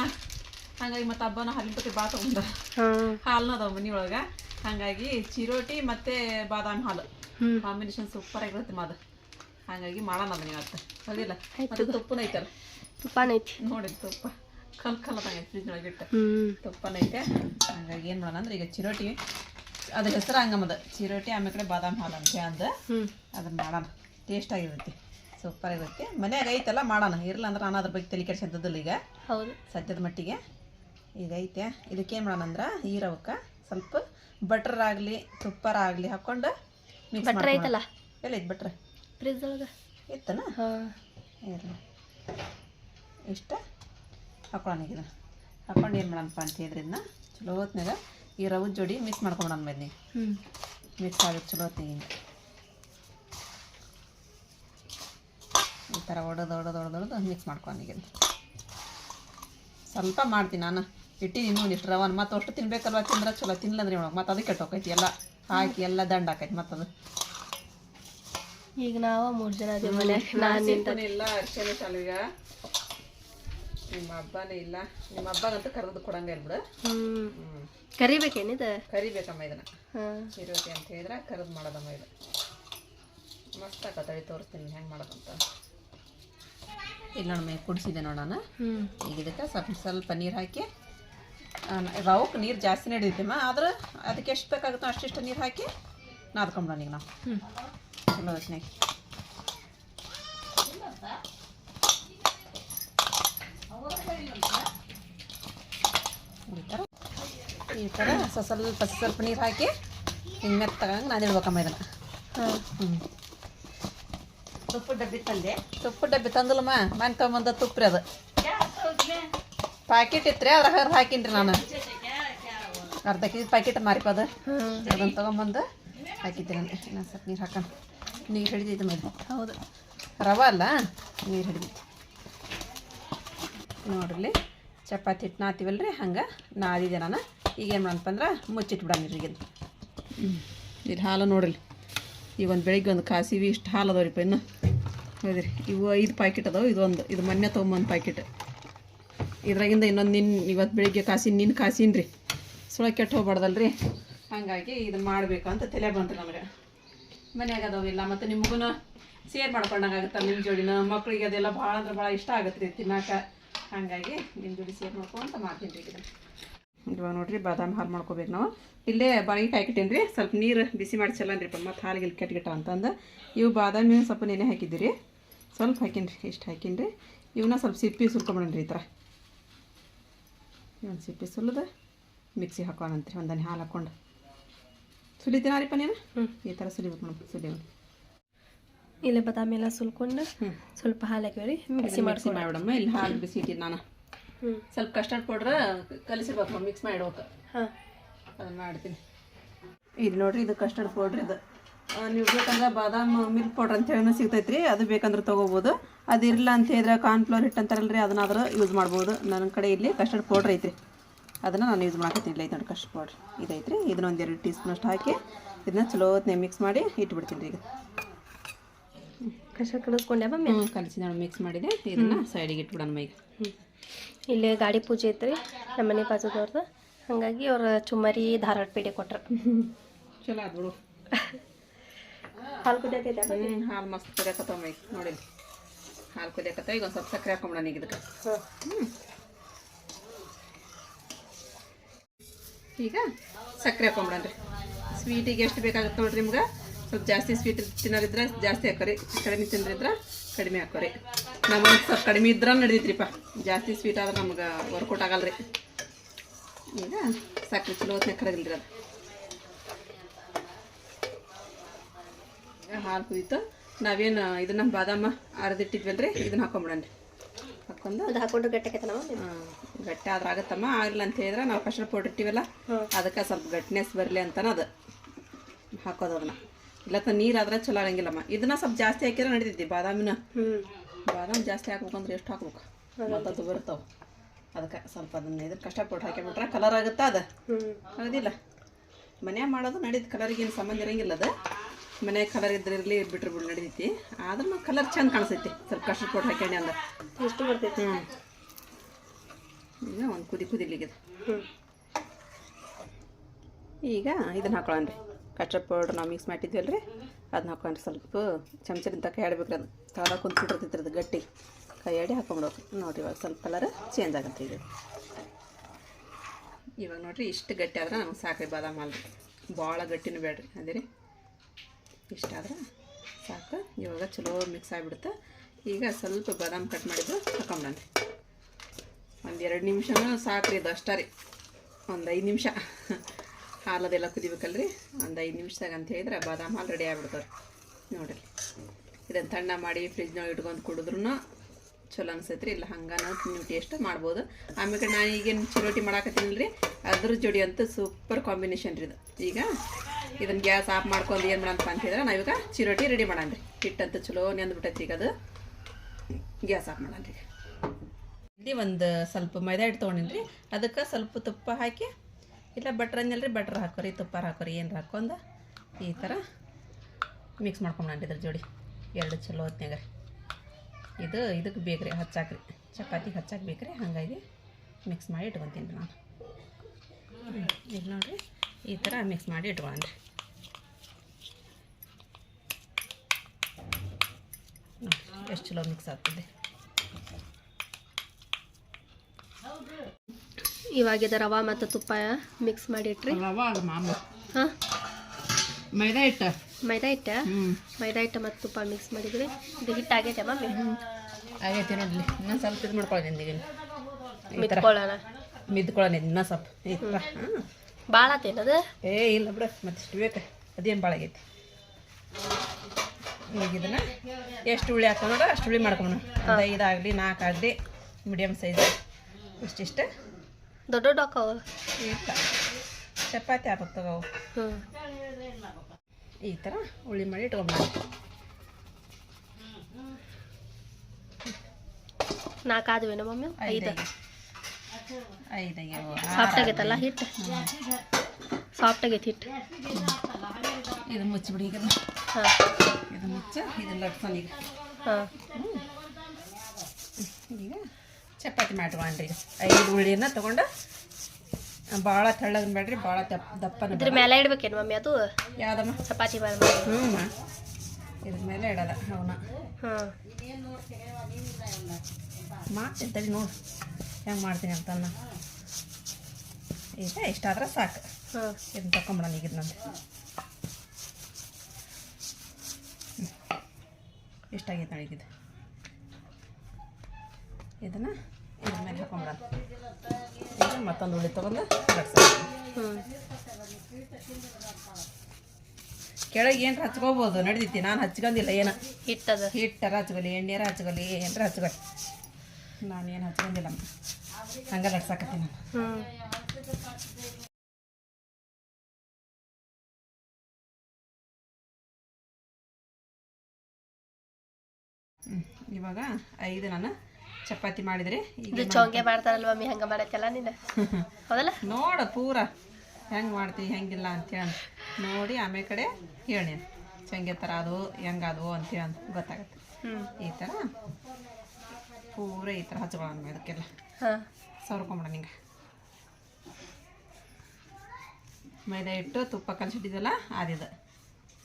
ಹಾಗಾಗಿ ಮತ್ತೆ ಹಬ್ಬನ ಹಾಲಿನ ಪಟ್ಟಿ ಭಾಳ ತೊಗೊಂಡ ಹಾಲ್ನ ಹಾಲನ್ನ ಅದಾವ ಮನಿ ಒಳಗೆ. ಹಾಗಾಗಿ ಚಿರೋಟಿ ಮತ್ತೆ ಬಾದಾಮಿ ಹಾಲು. ಕಾಂಬಿನೇಷನ್ ಸೂಪರ್ ಆಗಿರುತ್ತೆ ಮದ. ಹಾಗಾಗಿ ಮಾಡೋಣ ಅದನ್ನ ಇವತ್ತು. ಹೌದಿಲ್ಲ ಮತ್ತೆ ತುಪ್ಪನ ಐತಲ್ಲ? ತುಪ್ಪನೈತಿ ನೋಡಿ ತುಪ್ಪ. ಕಲ್ ಕಲ್ ಅದಂಗೆ ಫ್ರಿಜ್ ಒಳಗೆ ಇಟ್ಟು. ಹ್ಞೂ ತುಪ್ಪನ ಐತೆ. ಹಾಗಾಗಿ ಏನು ಮಾಡೋಣ ಅಂದ್ರೆ ಈಗ ಚಿರೋಟಿ ಅದ್ರ ಹೆಸರು ಹಂಗಮದ ಚಿರೋಟಿ ಆಮೇಲೆ ಕಡೆ ಬಾದಾಮಿ ಹಾಲು ಅಂತ ಅಂದ. ಅದನ್ನ ಮಾಡೋಣ. ಟೇಸ್ಟ್ ಆಗಿರುತ್ತೆ. ಸೂಪರ್ ಆಗಿರುತ್ತೆ. ಮನ್ಯಾಗ ಐತಲ್ಲ ಮಾಡೋಣ. ಇರಲ್ಲ ಅಂದ್ರೆ ನಾನು ಅದ್ರ ಬಗ್ಗೆ ತಲೆ ಕೆಡ್ಸಂತದಲ್ಲ ಈಗ. ಹೌದು. ಸದ್ಯದ ಮಟ್ಟಿಗೆ ಇದೈತೆ ಐತೆ. ಇದಕ್ಕೇನು ಮಾಡೋಣ ಅಂದ್ರೆ ಈ ರವಕ್ಕೆ ಸ್ವಲ್ಪ ಬಟರ್ ಆಗಲಿ ತುಪ್ಪರ ಆಗಲಿ ಹಾಕ್ಕೊಂಡು ಮಿಕ್ಸ್ ಬಟ್ರ್ ಐತಲ್ಲ? ಎಲ್ಲ ಐತೆ ಬಟ್ರ್ ಫ್ರಿಜ್ ಒಳಗೆ? ಇತ್ತನ ಹಾಂ. ಇರಲಿ. ಇಷ್ಟ? ಹಾಕೊಳ್ಳೋಣ ಈಗ ಇದನ್ನ. ಹಾಕೊಂಡು ಏನು ಮಾಡೋಣಪ್ಪ ಅಂತ ಇದನ್ನ ಚಲೋ ಹೊತ್ನಾಗ ಈ ರವದ ಜೋಡಿ ಮಿಕ್ಸ್ ಮಾಡ್ಕೊಂಬಿಡೋಣ ಬನ್ನಿ. ಹ್ಞೂ ಮಿಕ್ಸ್ ಆಗುತ್ತೆ ಚಲೋ ಹೊತ್ತಿಗೆ ಈ ಥರ ಒಡೆದು ಒಡೆದು ಒಡೆದು ಒಡೆದು ಮಿಕ್ಸ್ ಮಾಡ್ಕೊಂಡು ಈಗ ಸ್ವಲ್ಪ ಮಾಡ್ತೀನಿ ನಾನು. ಇಟ್ಟಿದ್ದೀನಿ ಒಂದಿಷ್ಟು ರವನ್. ಮತ್ತು ಅಷ್ಟು ತಿನ್ಬೇಕಲ್ವ ತಿಂದ್ರೆ ಚಲೋ. ತಿನ್ಲಂದ್ರೆ ಒಳಗೆ ಮತ್ತು ಅದಕ್ಕೆ ಕೆಟ್ಟೋಕೈತಿ ಎಲ್ಲ. ಹಾಕಿ ಎಲ್ಲ ದಂಡ ಹಾಕೈತಿ ಮತ್ತದು ಅದು. ಈಗ ನಾವು ಮೂರು ಜನ ಅದೇ ಮನ್ಯಾಗ. ನಾನು ಇಲ್ಲ ಅರ್ಚನೆ ಶಾಲೆಗ. ನಿಮ್ಮ ಹಬ್ಬನೇ ಇಲ್ಲ. ನಿಮ್ಮ ಹಬ್ಬಗಂತೂ ಕರೆದು ಕೊಡಂಗ ಬಿಡು ಹ್ಞೂ ಹ್ಞೂ ಕರಿಬೇಕೇನಿದು? ಕರಿಬೇಕಮ್ಮ ಇದನ್ನ. ಚಿರೋಟಿ ಅಂತ ಹೇಳಿದ್ರೆ ಕರೆದು ಮಾಡೋದಮ್ಮ ಇದು. ಮಸ್ತ್ ಆಕತ್ತಳಿ ತೋರಿಸ್ತೀನಿ ಹೆಂಗೆ ಮಾಡೋದಂತ. ಇಲ್ಲ ನೋಡಮ್ಮ ಕುಡಿಸಿದೆ ನೋಡೋಣ ಈಗ ಇದಕ್ಕೆ ಸ್ವಲ್ಪ ಸ್ವಲ್ಪ ನೀರು ಹಾಕಿ ರವಕ್ಕೆ ನೀರು ಜಾಸ್ತಿ ಹಿಡಿದೈತಮ್ಮ ಆದ್ರೆ ಅದಕ್ಕೆ ಎಷ್ಟು ಬೇಕಾಗುತ್ತೋ ಅಷ್ಟಿಷ್ಟು ನೀರು ಹಾಕಿ ನಾದ್ಕೊಂಬಿಡೋಣ ಈಗ ನಾವು. ಹ್ಞೂ ಚಲೋ ಹೊತ್ನಾಗ ಈ ಥರ ಈ ಥರ ಸ್ವಲ್ಪ ಸ್ವಲ್ಪ ನೀರು ಹಾಕಿ ಹಿಂಗೆ ಮೆತ್ತಗಂಗೆ ನಾದಿಡ್ಬೇಕಮ್ಮ ಇದನ್ನು. ಹಾಂ. ಹ್ಞೂ ತುಪ್ಪ ಡಬ್ಬಿ ತಂದೆ. ತುಪ್ಪ ಡಬ್ಬಿ ತಂದಲ್ಲಮ್ಮ. ಮನೆ ತೊಗೊಂಬಂದ ತುಪ್ಪ ರೀ ಅದು ಪ್ಯಾಕೆಟ್ ಇತ್ತು ರೀ ಅದ್ರ ಹರಿದು ಹಾಕಿನ್ರಿ ನಾನು. ಅರ್ಧ ಕೆ ಜಿ ಪ್ಯಾಕೆಟ್ ಮಾರಿಪ ಅದು ಅದನ್ನು ತೊಗೊಂಬಂದು ಹಾಕಿದ್ದೆ ನಾನು. ಇನ್ನೊಂದು ಸ್ವಲ್ಪ ನೀರು ಹಾಕೋಣ. ನೀರು ಹಿಡಿದಿದ್ದು ಮೇಲೆ ಹೌದು. ರವ ಅಲ್ಲ ನೀರು ಹಿಡಿದಿತ್ತು ನೋಡ್ರಿ ಚಪಾತಿ ಹಿಟ್ಟು ನಾತೀವಲ್ಲ ರೀ ಹಂಗೆ ನಾದಿದೆ ನಾನು. ಈಗ ಏನು ಮಾಡಪ್ಪ ಅಂದ್ರೆ ಮುಚ್ಚಿಟ್ಬಿಡಣ ಈಗ ಇಲ್ಲಿ ಹಾಲು ನೋಡ್ರಿ. ಈಗ ಒಂದು ಬೆಳಿಗ್ಗೆ ಒಂದು ಕಾಸಿವಿ ಇಷ್ಟು ಹಾಲು ಅದಾವ್ರಿಪ್ಪ ಇನ್ನು. ಹೌದ್ರಿ ಇವು ಐದು ಪ್ಯಾಕೆಟ್ ಅದಾವೆ ಇದೊಂದು ಇದು ಮೊನ್ನೆ ತೊಗೊಂಬಂದು ಪ್ಯಾಕೆಟ್ ಇದ್ರಾಗಿಂದ ಇನ್ನೊಂದು ನಿನ್ನ ಇವತ್ತು ಬೆಳಿಗ್ಗೆ ಕಾಸಿ ನಿನ್ನ ಕಾಸಿನ ರೀ. ಸುಳ ಕೆಟ್ಟು ಹೋಗ್ಬಾರ್ದಲ್ರಿ. ಹಾಗಾಗಿ ಇದು ಮಾಡಬೇಕು ಅಂತ ತಲೆ ಬಂತು ನಮಗೆ. ಮನ್ಯಾಗ ಅದಾವಿಲ್ಲ ಮತ್ತು ನಿಮಗೂ ಸೇರ್ ಮಾಡ್ಕೊಂಡಾಗತ್ತೆ ನಿಮ್ಮ ಜೋಡಿನ? ಮಕ್ಕಳಿಗೆ ಅದೆಲ್ಲ ಭಾಳ ಅಂದ್ರೆ ಭಾಳ ಇಷ್ಟ ಆಗುತ್ತೆ ರೀ ತಿನ್ನಾಕ. ಹಾಗಾಗಿ ನಿಮ್ಮ ಜೋಡಿ ಸೇರ್ ಮಾಡ್ಕೊಂತ ಮಾಡ್ತೀನಿ ರೀ ಇದನ್ನು ಇವಾಗ ನೋಡಿರಿ ಬಾದಾಮಿ ಹಾಲು ಮಾಡ್ಕೋಬೇಕು ನಾವು. ಇಲ್ಲೇ ಬಾಳಿಗೆ ಕಾಯ್ಕಿಟ್ಟೇನಿ ರೀ ಸ್ವಲ್ಪ ನೀರು ಬಿಸಿ ಮಾಡಿ ಚಲ್ಲನ್ರಿಪ್ಪ ಮತ್ತು ಹಾಲಿಗೆ ಕೆಟ್ಟಗಿಟ್ಟ ಅಂತಂದು. ಇವು ಬಾದಾಮಿ ಸ್ವಲ್ಪ ನೆನೆ ಹಾಕಿದ್ದೀರಿ. ಸ್ವಲ್ಪ ಹಾಕಿನ್ರಿ ರೀ ಇಷ್ಟು ಹಾಕೀನಿ ರೀ ಇವನ್ನ ಸ್ವಲ್ಪ ಸಿಪ್ಪಿ ಸುಲ್ಕೊಂಬಿಡೋಣ ಈ ಥರ ಒಂದು ಸಿಪ್ಪಿ ಸುಲಿದು ಮಿಕ್ಸಿ ಹಾಕೋಣಂತ್ರಿ ಒಂದನೇ ಹಾಲು ಹಾಕ್ಕೊಂಡು. ಸುಲಿತೀನ ರೀಪ ನೀನು? ಈ ಥರ ಸುಲಿಬೇಕು ನೋಡಿ ಸುಲಿ ಇಲ್ಲೇ ಬಾದಾಮಿ ಎಲ್ಲ ಸುಲ್ಕೊಂಡು ಸ್ವಲ್ಪ ಹಾಲು ಹಾಕಿವ್ರಿ ಮಿಕ್ಸಿ ಮಾಡಿಸಿ ಮಾಡಿಬಿಡಮ್ಮ ಇಲ್ಲಿ ಹಾಲು ಬಿಸಿ ಇಟ್ಟಿದ್ದು ನಾನು. ಸ್ವಲ್ಪ ಕಸ್ಟರ್ಡ್ ಪೌಡ್ರ್ ಕಲಿಸಿರ್ಬೇಕು ಮಿಕ್ಸ್ ಮಾಡ್ಬೇಕು ಹಾಂ. ಅದನ್ನ ಮಾಡ್ತೀನಿ. ಇದು ನೋಡ್ರಿ ಇದು ಕಸ್ಟರ್ಡ್ ಪೌಡ್ರ್ ಇದು. ನೀವು ಬೇಕಂದ್ರೆ ಬಾದಾಮ್ ಮಿಲ್ಕ್ ಪೌಡ್ರ್ ಅಂತ ಹೇಳಿನೂ ಸಿಗ್ತೈತೆ ರೀ ಅದು ಬೇಕಂದ್ರೆ ತೊಗೋಬೋದು. ಅದು ಇರಲಿಲ್ಲ ಅಂತ ಹೇಳಿದ್ರೆ ಕಾರ್ನ್ಫ್ಲವರ್ ಹಿಟ್ಟು ಅಂತಾರಲ್ರಿ ಅದನ್ನಾದರೂ ಯೂಸ್ ಮಾಡ್ಬೋದು. ನನ್ನ ಕಡೆ ಇಲ್ಲಿ ಕಸ್ಟರ್ಡ್ ಪೌಡ್ರ್ ಐತ್ರಿ. ಅದನ್ನು ನಾನು ಯೂಸ್ ಮಾಡಕತ್ತೀನಿ ಐತೆ ನೋಡಿ ಕಸ್ಟರ್ಡ್ ಪೌಡ್ರ್. ಇದೈತ್ರಿ ಇದನ್ನ ಒಂದು ಎರಡು ಟೀ ಸ್ಪೂನ್ ಅಷ್ಟು ಹಾಕಿ ಇದನ್ನ ಚಲೋ ಹೊತ್ತಿನ ಮಿಕ್ಸ್ ಮಾಡಿ ಇಟ್ಬಿಡ್ತೀನಿ ರೀ ಈಗ. ಕಸ್ಟರ್ಡ್ ಕಲಿಸ್ಕೊಂಡೆ ಕಲಿಸಿ ನಾನು ಮಿಕ್ಸ್ ಮಾಡಿದೆ. ಇದನ್ನು ಸೈಡಿಗೆ ಇಟ್ಬಿಡೋಣ ಈಗ ಹ್ಞೂ ಇಲ್ಲೇ ಗಾಡಿ ಪೂಜೆ ಐತ್ರಿ ನಮ್ಮ ಮನೆ ಬಾಜುದವ್ರದ್ದು ಹಾಗಾಗಿ ಅವ್ರು ಚುಮ್ಮರಿ ಧಾರವಾಡ ಪೇಡೆ ಕೊಟ್ರು. ಚಲೋ ಅದು ಹಾಲು ಕುದಿಯತೈತೆ ಹಾಲು ಮಸ್ತ್ ಕುದಿಯಕತ್ತವ ಮೈ ನೋಡಿ. ಹಾಲು ಕುದಿಯಕತ್ತ ಈಗ ಒಂದು ಸ್ವಲ್ಪ ಸಕ್ಕರೆ ಹಾಕೊಂಬಿಡೋಣ ಈಗ ಇದಕ್ಕೆ. ಈಗ ಸಕ್ಕರೆ ಹಾಕೊಂಬಿಡೋಣ ಸ್ವೀಟಿಗೆ ಎಷ್ಟು ಬೇಕಾಗುತ್ತೆ ನೋಡ್ರಿ ನಿಮ್ಗೆ? ಸ್ವಲ್ಪ ಜಾಸ್ತಿ ಸ್ವೀಟ್ ತಿನ್ನೋರಿದ್ರೆ ಜಾಸ್ತಿ ಹಾಕೋರಿ ಕಡಿಮೆ ತಿನ್ನೋರಿದ್ರೆ ಕಡಿಮೆ ಹಾಕೋರಿ. ನಮಗೆ ಸ್ವಲ್ಪ ಕಡಿಮೆ ಇದ್ರೆ ನಡೀತ್ರಿಪ್ಪ ಜಾಸ್ತಿ ಸ್ವೀಟ್ ಆದ್ರೆ ನಮ್ಗೆ ವರ್ಕೌಟ್ ಆಗಲ್ರಿ. ಈಗ ಸಕ್ಕರೆ ಚಲೋ ಹೊತ್ನಾಗ ಕರಗಿಲ್ರಿ ಅದು. ಈಗ ಹಾಲು ಕುದೀತು. ನಾವೇನು ಇದನ್ನ ಬಾದಾಮ ಅರ್ದಿಟ್ಟಿದ್ವಲ್ರಿ ಇದನ್ನ ಹಾಕೊಂಬಿಡೋಣ ಹಾಕೊಂಡು ಅದು ಹಾಕೊಂಡು ಗಟ್ಟೆ ಆ, ಗಟ್ಟಿ ಆದ್ರೆ ಆಗತ್ತಮ್ಮ. ಆಗಿಲ್ಲ ಅಂತ ಹೇಳಿದ್ರೆ ನಾವು ಫಸ್ಟ್ ಪೌಡ್ರ್ ಇಟ್ಟಿವಲ್ಲ ಅದಕ್ಕೆ ಸ್ವಲ್ಪ ಗಟ್ಟಿನೆಸ್ ಬರಲಿ ಅಂತಾನೆ ಅದು. ಹಾಕೋದು ಅದನ್ನ. ಇಲ್ಲ ನೀರು ಆದ್ರೆ ಚಲೋ ಆಗಂಗಿಲ್ಲಮ್ಮ. ಇದನ್ನ ಸ್ವಲ್ಪ ಜಾಸ್ತಿ ಹಾಕಿದ್ರೆ ನಡೀತೈತಿ ಬಾದಾಮಿನ. ಬಾದಾಮಿ ಜಾಸ್ತಿ ಹಾಕ್ಬೇಕಂದ್ರೆ ಎಷ್ಟು ಹಾಕ್ಬೇಕು? ಮತ್ತೆ ಅದು ಬರ್ತಾವೆ. ಅದಕ್ಕೆ ಸ್ವಲ್ಪ ಅದನ್ನ ಇದ್ರ ಕಷ್ಟಪಟ್ಟು ಹಾಕಿಬಿಟ್ರೆ ಕಲರ್ ಆಗುತ್ತೆ ಅದು? ಆಗೋದಿಲ್ಲ ಹೌದಿಲ್ಲ. ಮನ್ಯಾಗ ಮಾಡೋದು ನಡೀತು. ಕಲರಿಗೇನು ಸಂಬಂಧ ಇರಂಗಿಲ್ಲ ಅದು. ಮನ್ಯಾಗ ಕಲರ್ ಇದ್ರೆ ಇರಲಿ ಬಿಟ್ರೆ ಬಿಡು ನಡೀತೈತಿ. ಆದ್ರೂ ಕಲರ್ ಚೆಂದ ಕಾಣಿಸ್ತೈತಿ ಸ್ವಲ್ಪ ಕಷ್ಟಪಟ್ಟು ಹಾಕ್ಯಂಡಿ ಅಂದ್ರೆ. ಎಷ್ಟು ಬರ್ತೈತಿ? ಹ್ಞೂ ಈಗ ಒಂದು ಕುದಿ ಕುದಿಲಿಗಿದೆ. ಈಗ ಇದನ್ನ ಹಾಕೊಳ್ಳೋಣ ರೀ ಕಚ್ಚಾ ಪೌಡ್ರ್ ನಾವು ಮಿಕ್ಸ್ ಮಾಡಿದ್ವಲ್ಲ ರೀ ಅದನ್ನ ಹಾಕೊಂಡ್ರೆ ಸ್ವಲ್ಪ ಚಮಚದಿಂದ ಕೈ ಆಡ್ಬೇಕು ಅದು ತಳ ಕುಂತ್ಬಿಟ್ಟಿರ್ತೈತೆ ಅದು ಗಟ್ಟಿ. ಕೈ ಆಡಿ ಹಾಕೊಂಬಿಡೋದು ನೋಡಿರಿ ಇವಾಗ ಸ್ವಲ್ಪ ಕಲರ್ ಚೇಂಜ್ ಆಗುತ್ತೆ ಇದು ಇವಾಗ ನೋಡಿರಿ ಇಷ್ಟು ಗಟ್ಟಿ ಆದ್ರೆ ನಮ್ಗೆ ಸಾಕ್ರಿ ಬಾದಾಮ್ ಹಾಲು ಭಾಳ ಗಟ್ಟಿನೂ ಬೇಡ್ರಿ. ಅದೇ ರೀ ಇಷ್ಟಾದ್ರೆ ಸಾಕು. ಇವಾಗ ಚಲೋ ಮಿಕ್ಸ್ ಆಗಿಬಿಡುತ್ತೆ ಈಗ ಸ್ವಲ್ಪ ಬಾದಾಮ್ ಕಟ್ ಮಾಡಿದ್ದು ಹಾಕೊಂಬಿಡೋಣ ಒಂದು ಎರಡು ನಿಮಿಷನೂ ಸಾಕ್ರಿ ಇದು ಅಷ್ಟೇ ರೀ. ಒಂದು ಐದು ನಿಮಿಷ. ಹಾಲದೆಲ್ಲ ಕುದಿಬೇಕಲ್ರಿ? ಒಂದು ಐದು ನಿಮಿಷದಾಗ ಅಂತ ಹೇಳಿದ್ರೆ ಬಾದಾಮ್ ಹಾಲು ರೆಡಿ ಆಗ್ಬಿಡ್ತಾರೆ ನೋಡಿರಿ. ಇದನ್ನು ತಣ್ಣ ಮಾಡಿ ಫ್ರಿಜ್ನಾಗ ಇಟ್ಕೊಂಡು ಕುಡಿದ್ರೂ ಚಲೋ ಅನ್ಸೈತ್ರಿ. ಇಲ್ಲ ಹಂಗಾನ ನೀವು ಟೇಸ್ಟ್ ಮಾಡ್ಬೋದು. ಆಮೇಲೆ ನಾನು ಈಗೇನು ಚಿರೋಟಿ ಮಾಡಾಕತ್ತೀನಿ ರೀ ಅದ್ರ ಜೋಡಿ ಅಂತ ಸೂಪರ್ ಕಾಂಬಿನೇಷನ್ ರೀ ಇದು. ಈಗ ಇದನ್ನು ಗ್ಯಾಸ್ ಆಫ್ ಮಾಡ್ಕೊಂಡು ಏನು ಮಾಡಂತ ಅಂತ ಹೇಳಿದ್ರೆ ನಾವೀಗ ಚಿರೋಟಿ ರೆಡಿ ಮಾಡೋಣ ರೀ ಹಿಟ್ಟಂತೂ ಚಲೋ ನೆಂದ್ಬಿಟ್ಟೈತಿ ಈಗ ಅದು. ಗ್ಯಾಸ್ ಆಫ್ ಮಾಡೋಣ ರೀ ಇಲ್ಲಿ ಒಂದು ಸ್ವಲ್ಪ ಮೈದಾ ಹಿಟ್ಟು ತೊಗೊಂಡಿನಿ ರೀ ಅದಕ್ಕೆ ಸ್ವಲ್ಪ ತುಪ್ಪ ಹಾಕಿ ಇಲ್ಲ ಬಟ್ರ್ ಅಂದಲ್ರಿ ಬಟ್ರ್ ಹಾಕೋರಿ ತುಪ್ಪ ಹಾಕೋರಿ ಏನು ಹಾಕೊಂಡು ಈ ಥರ ಮಿಕ್ಸ್ ಮಾಡ್ಕೊಂಡು ಇದ್ರ ಜೋಡಿ. ಎರಡು ಚಲೋ ಹೊತ್ನ್ಯಾಗ ರೀ. ಇದು ಇದಕ್ಕೆ ಬೇಕ್ರಿ, ಹಚ್ಚಾಕ್ರಿ. ಚಪಾತಿಗೆ ಹಚ್ಚಾಕ್ ಬೇಕ್ರಿ, ಹಾಗಾಗಿ ಮಿಕ್ಸ್ ಮಾಡಿ ಇಟ್ಕೊತೀನಿ ನಾನು. ಇದು ನೋಡಿರಿ, ಈ ಥರ ಮಿಕ್ಸ್ ಮಾಡಿ ಇಟ್ಕೊಳ್ಳೋಣ ಎಷ್ಟು ಚಲೋ ಮಿಕ್ಸ್ ಆಗ್ತದೆ. ಇವಾಗ ರವೆ ರವಾ ಮತ್ತು ತುಪ್ಪ ಮಿಕ್ಸ್ ಮಾಡಿ ಇಟ್ರಿ ರವಾ ಮಾಮೂಲು. ಹಾಂ? ಮೈದಾ ಹಿಟ್ಟ. ಮೈದಾ ಹಿಟ್ಟ? ಮೈದಾ ಹಿಟ್ಟ ಮತ್ತು ತುಪ್ಪ ಮಿಕ್ಸ್ ಮಾಡಿದ್ರಿ ಇದು ಹಿಟ್ಟು ಆಗೈತೆ ಮಮ್ಮಿ ಆಗೈತಿ ನೋಡ್ಲಿ ಇನ್ನೊಂದು ಸ್ವಲ್ಪ ಇದು ಮಾಡ್ಕೊಳ್ಳೋಣ ಈಗ. ಮಿದ್ಕೊಳ್ಳೋಣ. ಮಿದ್ಕೊಳ್ಳೋಣ ಇನ್ನೂ ಸ್ವಲ್ಪ. ಈ ಥರ. ಭಾಳ ಆತೇನದು? ಏ ಇಲ್ಲ ಬಿಡ. ಮತ್ತಿಷ್ಟು ಬೇಕು. ಅದೇನು ಭಾಳ ಆಗೈತಿ. ಈಗ ಇದನ್ನ ಎಷ್ಟು ಹುಳಿ ಹಾಕೋಣ ಅಷ್ಟು ಹುಳಿ ಮಾಡ್ಕೊಂಡು ಒಂದು ಐದಾಗಲಿ ನಾಲ್ಕಾಗಲಿ ಮೀಡಿಯಮ್ ಸೈಜ್ ಇಷ್ಟಿಷ್ಟು ದೊಡ್ಡ ದೊಡ್ಡ ಹಾಕವ ಇಲ್ಲ ಚಪಾತಿ ಹಾಕಕ್ಕೆ ತಗೋ. ಹ್ಞೂ ಈ ಥರ ಉಳ್ಳಿ ಮಾಡಿ ಇಟ್ಕೊಂಡ್ಬಿಡ. ನಾಲ್ಕು ಆದ್ವೇನೋ ಮಮ್ಮಿ? ಐದು. ಐದು ಸಾಫ್ಟ್ ಆಗೈತಲ್ಲ ಹಿಟ್ಟು? ಸಾಫ್ಟ್ ಆಗೈತೆ ಹಿಟ್ಟು. ಇದು ಮುಚ್ಚಿಬಿಡಿ ಈಗ. ಹಾಂ. ಇದು ಮುಚ್ಚ ಇದು ಲಟ್ಸನ್ ಈಗ. ಹಾಂ. ಈಗ ಚಪಾತಿ ಮಾಡ್ಕೊಂಡ್ರಿ ಐದು ಹುಳಿನ ತಗೊಂಡು ಭಾಳ ತಳ್ಳದ್ ಬೇಡ್ರಿ ಭಾಳ ದಪ್ಪ ದಪ್ಪನ ಇದ್ರ ಮೇಲೆ ಇಡ್ಬೇಕೇನು ಮಮ್ಮಿ ಅದು? ಯಾವ್ದಮ್ಮ? ಚಪಾತಿ ಮಾಡಿ. ಹ್ಞೂ ಇದ್ರ ಮೇಲೆ ಇಡೋದ ಅವನ. ಹಾಂ. ಮಾಡ್ತೀನಿ ತಡಿ ನೋಡು ಹೆಂಗೆ ಮಾಡ್ತೀನಿ ಅಂತ ಈಗ ಇಷ್ಟಾದ್ರೆ ಸಾಕು. ಹಾಂ. ಇದನ್ನ ತಕೊಂಬಿಡೋಣ ಈಗ ಇದನ್ನಂದು ಇಷ್ಟಾಗೈತೆ ನೋಡಿ ಇದು ಇದನ್ನು? ಇದ್ರ ಮೇಲೆ ಹಾಕೊಂಬಿಡೋಣ ಈಗ ಮತ್ತೊಂದು ತೊಗೊಂಡು ಹ್ಞೂ ಕೆಳಗೆ ಏನು ಹಚ್ಕೋಬೋದು? ನಡ್ದೈತಿ. ನಾನು ಹಚ್ಕೊಂಡಿಲ್ಲ ಏನ? ಹಿಟ್ಟದ. ಹಿಟ್ಟರ ಹಚ್ಕೊಲಿ ಎಣ್ಣೆರ ಹಚ್ಕೊಲಿ ಏನರ ಹಚ್ಕೊಲಿ ನಾನು ಏನು ಹಚ್ಕೊಂಡಿಲ್ಲ. ಹಂಗೆ ಲಟ್ಸಾಕತ್ತೀನಿ ನಾನು. ಹ್ಞೂ. ಇವಾಗ ಐದು ನಾನು ಚಪಾತಿ ಮಾಡಿದ್ರಿ ಇದು ಚೌಂಗೆ ಮಾಡ್ತಾರಲ್ವ ಮಮ್ಮಿ ಹಂಗೆ ಮಾಡತ್ತಲ್ಲ ನೀನು? ಹೌದಲ್ಲ? ನೋಡ ಪೂರ. ಹೆಂಗೆ ಮಾಡ್ತೀವಿ ಹೆಂಗಿಲ್ಲ ಅಂತೇಳಿ. ನೋಡಿ ಆಮೇ ಕಡೆ ಹೇಳಿ. ಚಂಗೆ ಥರ ಅದು ಹೆಂಗದು ಅಂತೇಳಿ ಅಂತ ಗೊತ್ತಾಗತ್ತೆ ಈ ಥರ ಪೂರ ಈ ಥರ ಹಚ್ಕೊಳ್ಳೋಣ ಅದಕ್ಕೆಲ್ಲ. ಹಾಂ. ಸವರ್ಕೊಂಬಿಡ ನಿಂಗೆ ಮೈದಾ ಹಿಟ್ಟು ತುಪ್ಪ ಕಲಸಿಟ್ಟಿದ್ದಲ್ಲ ಆದಿದ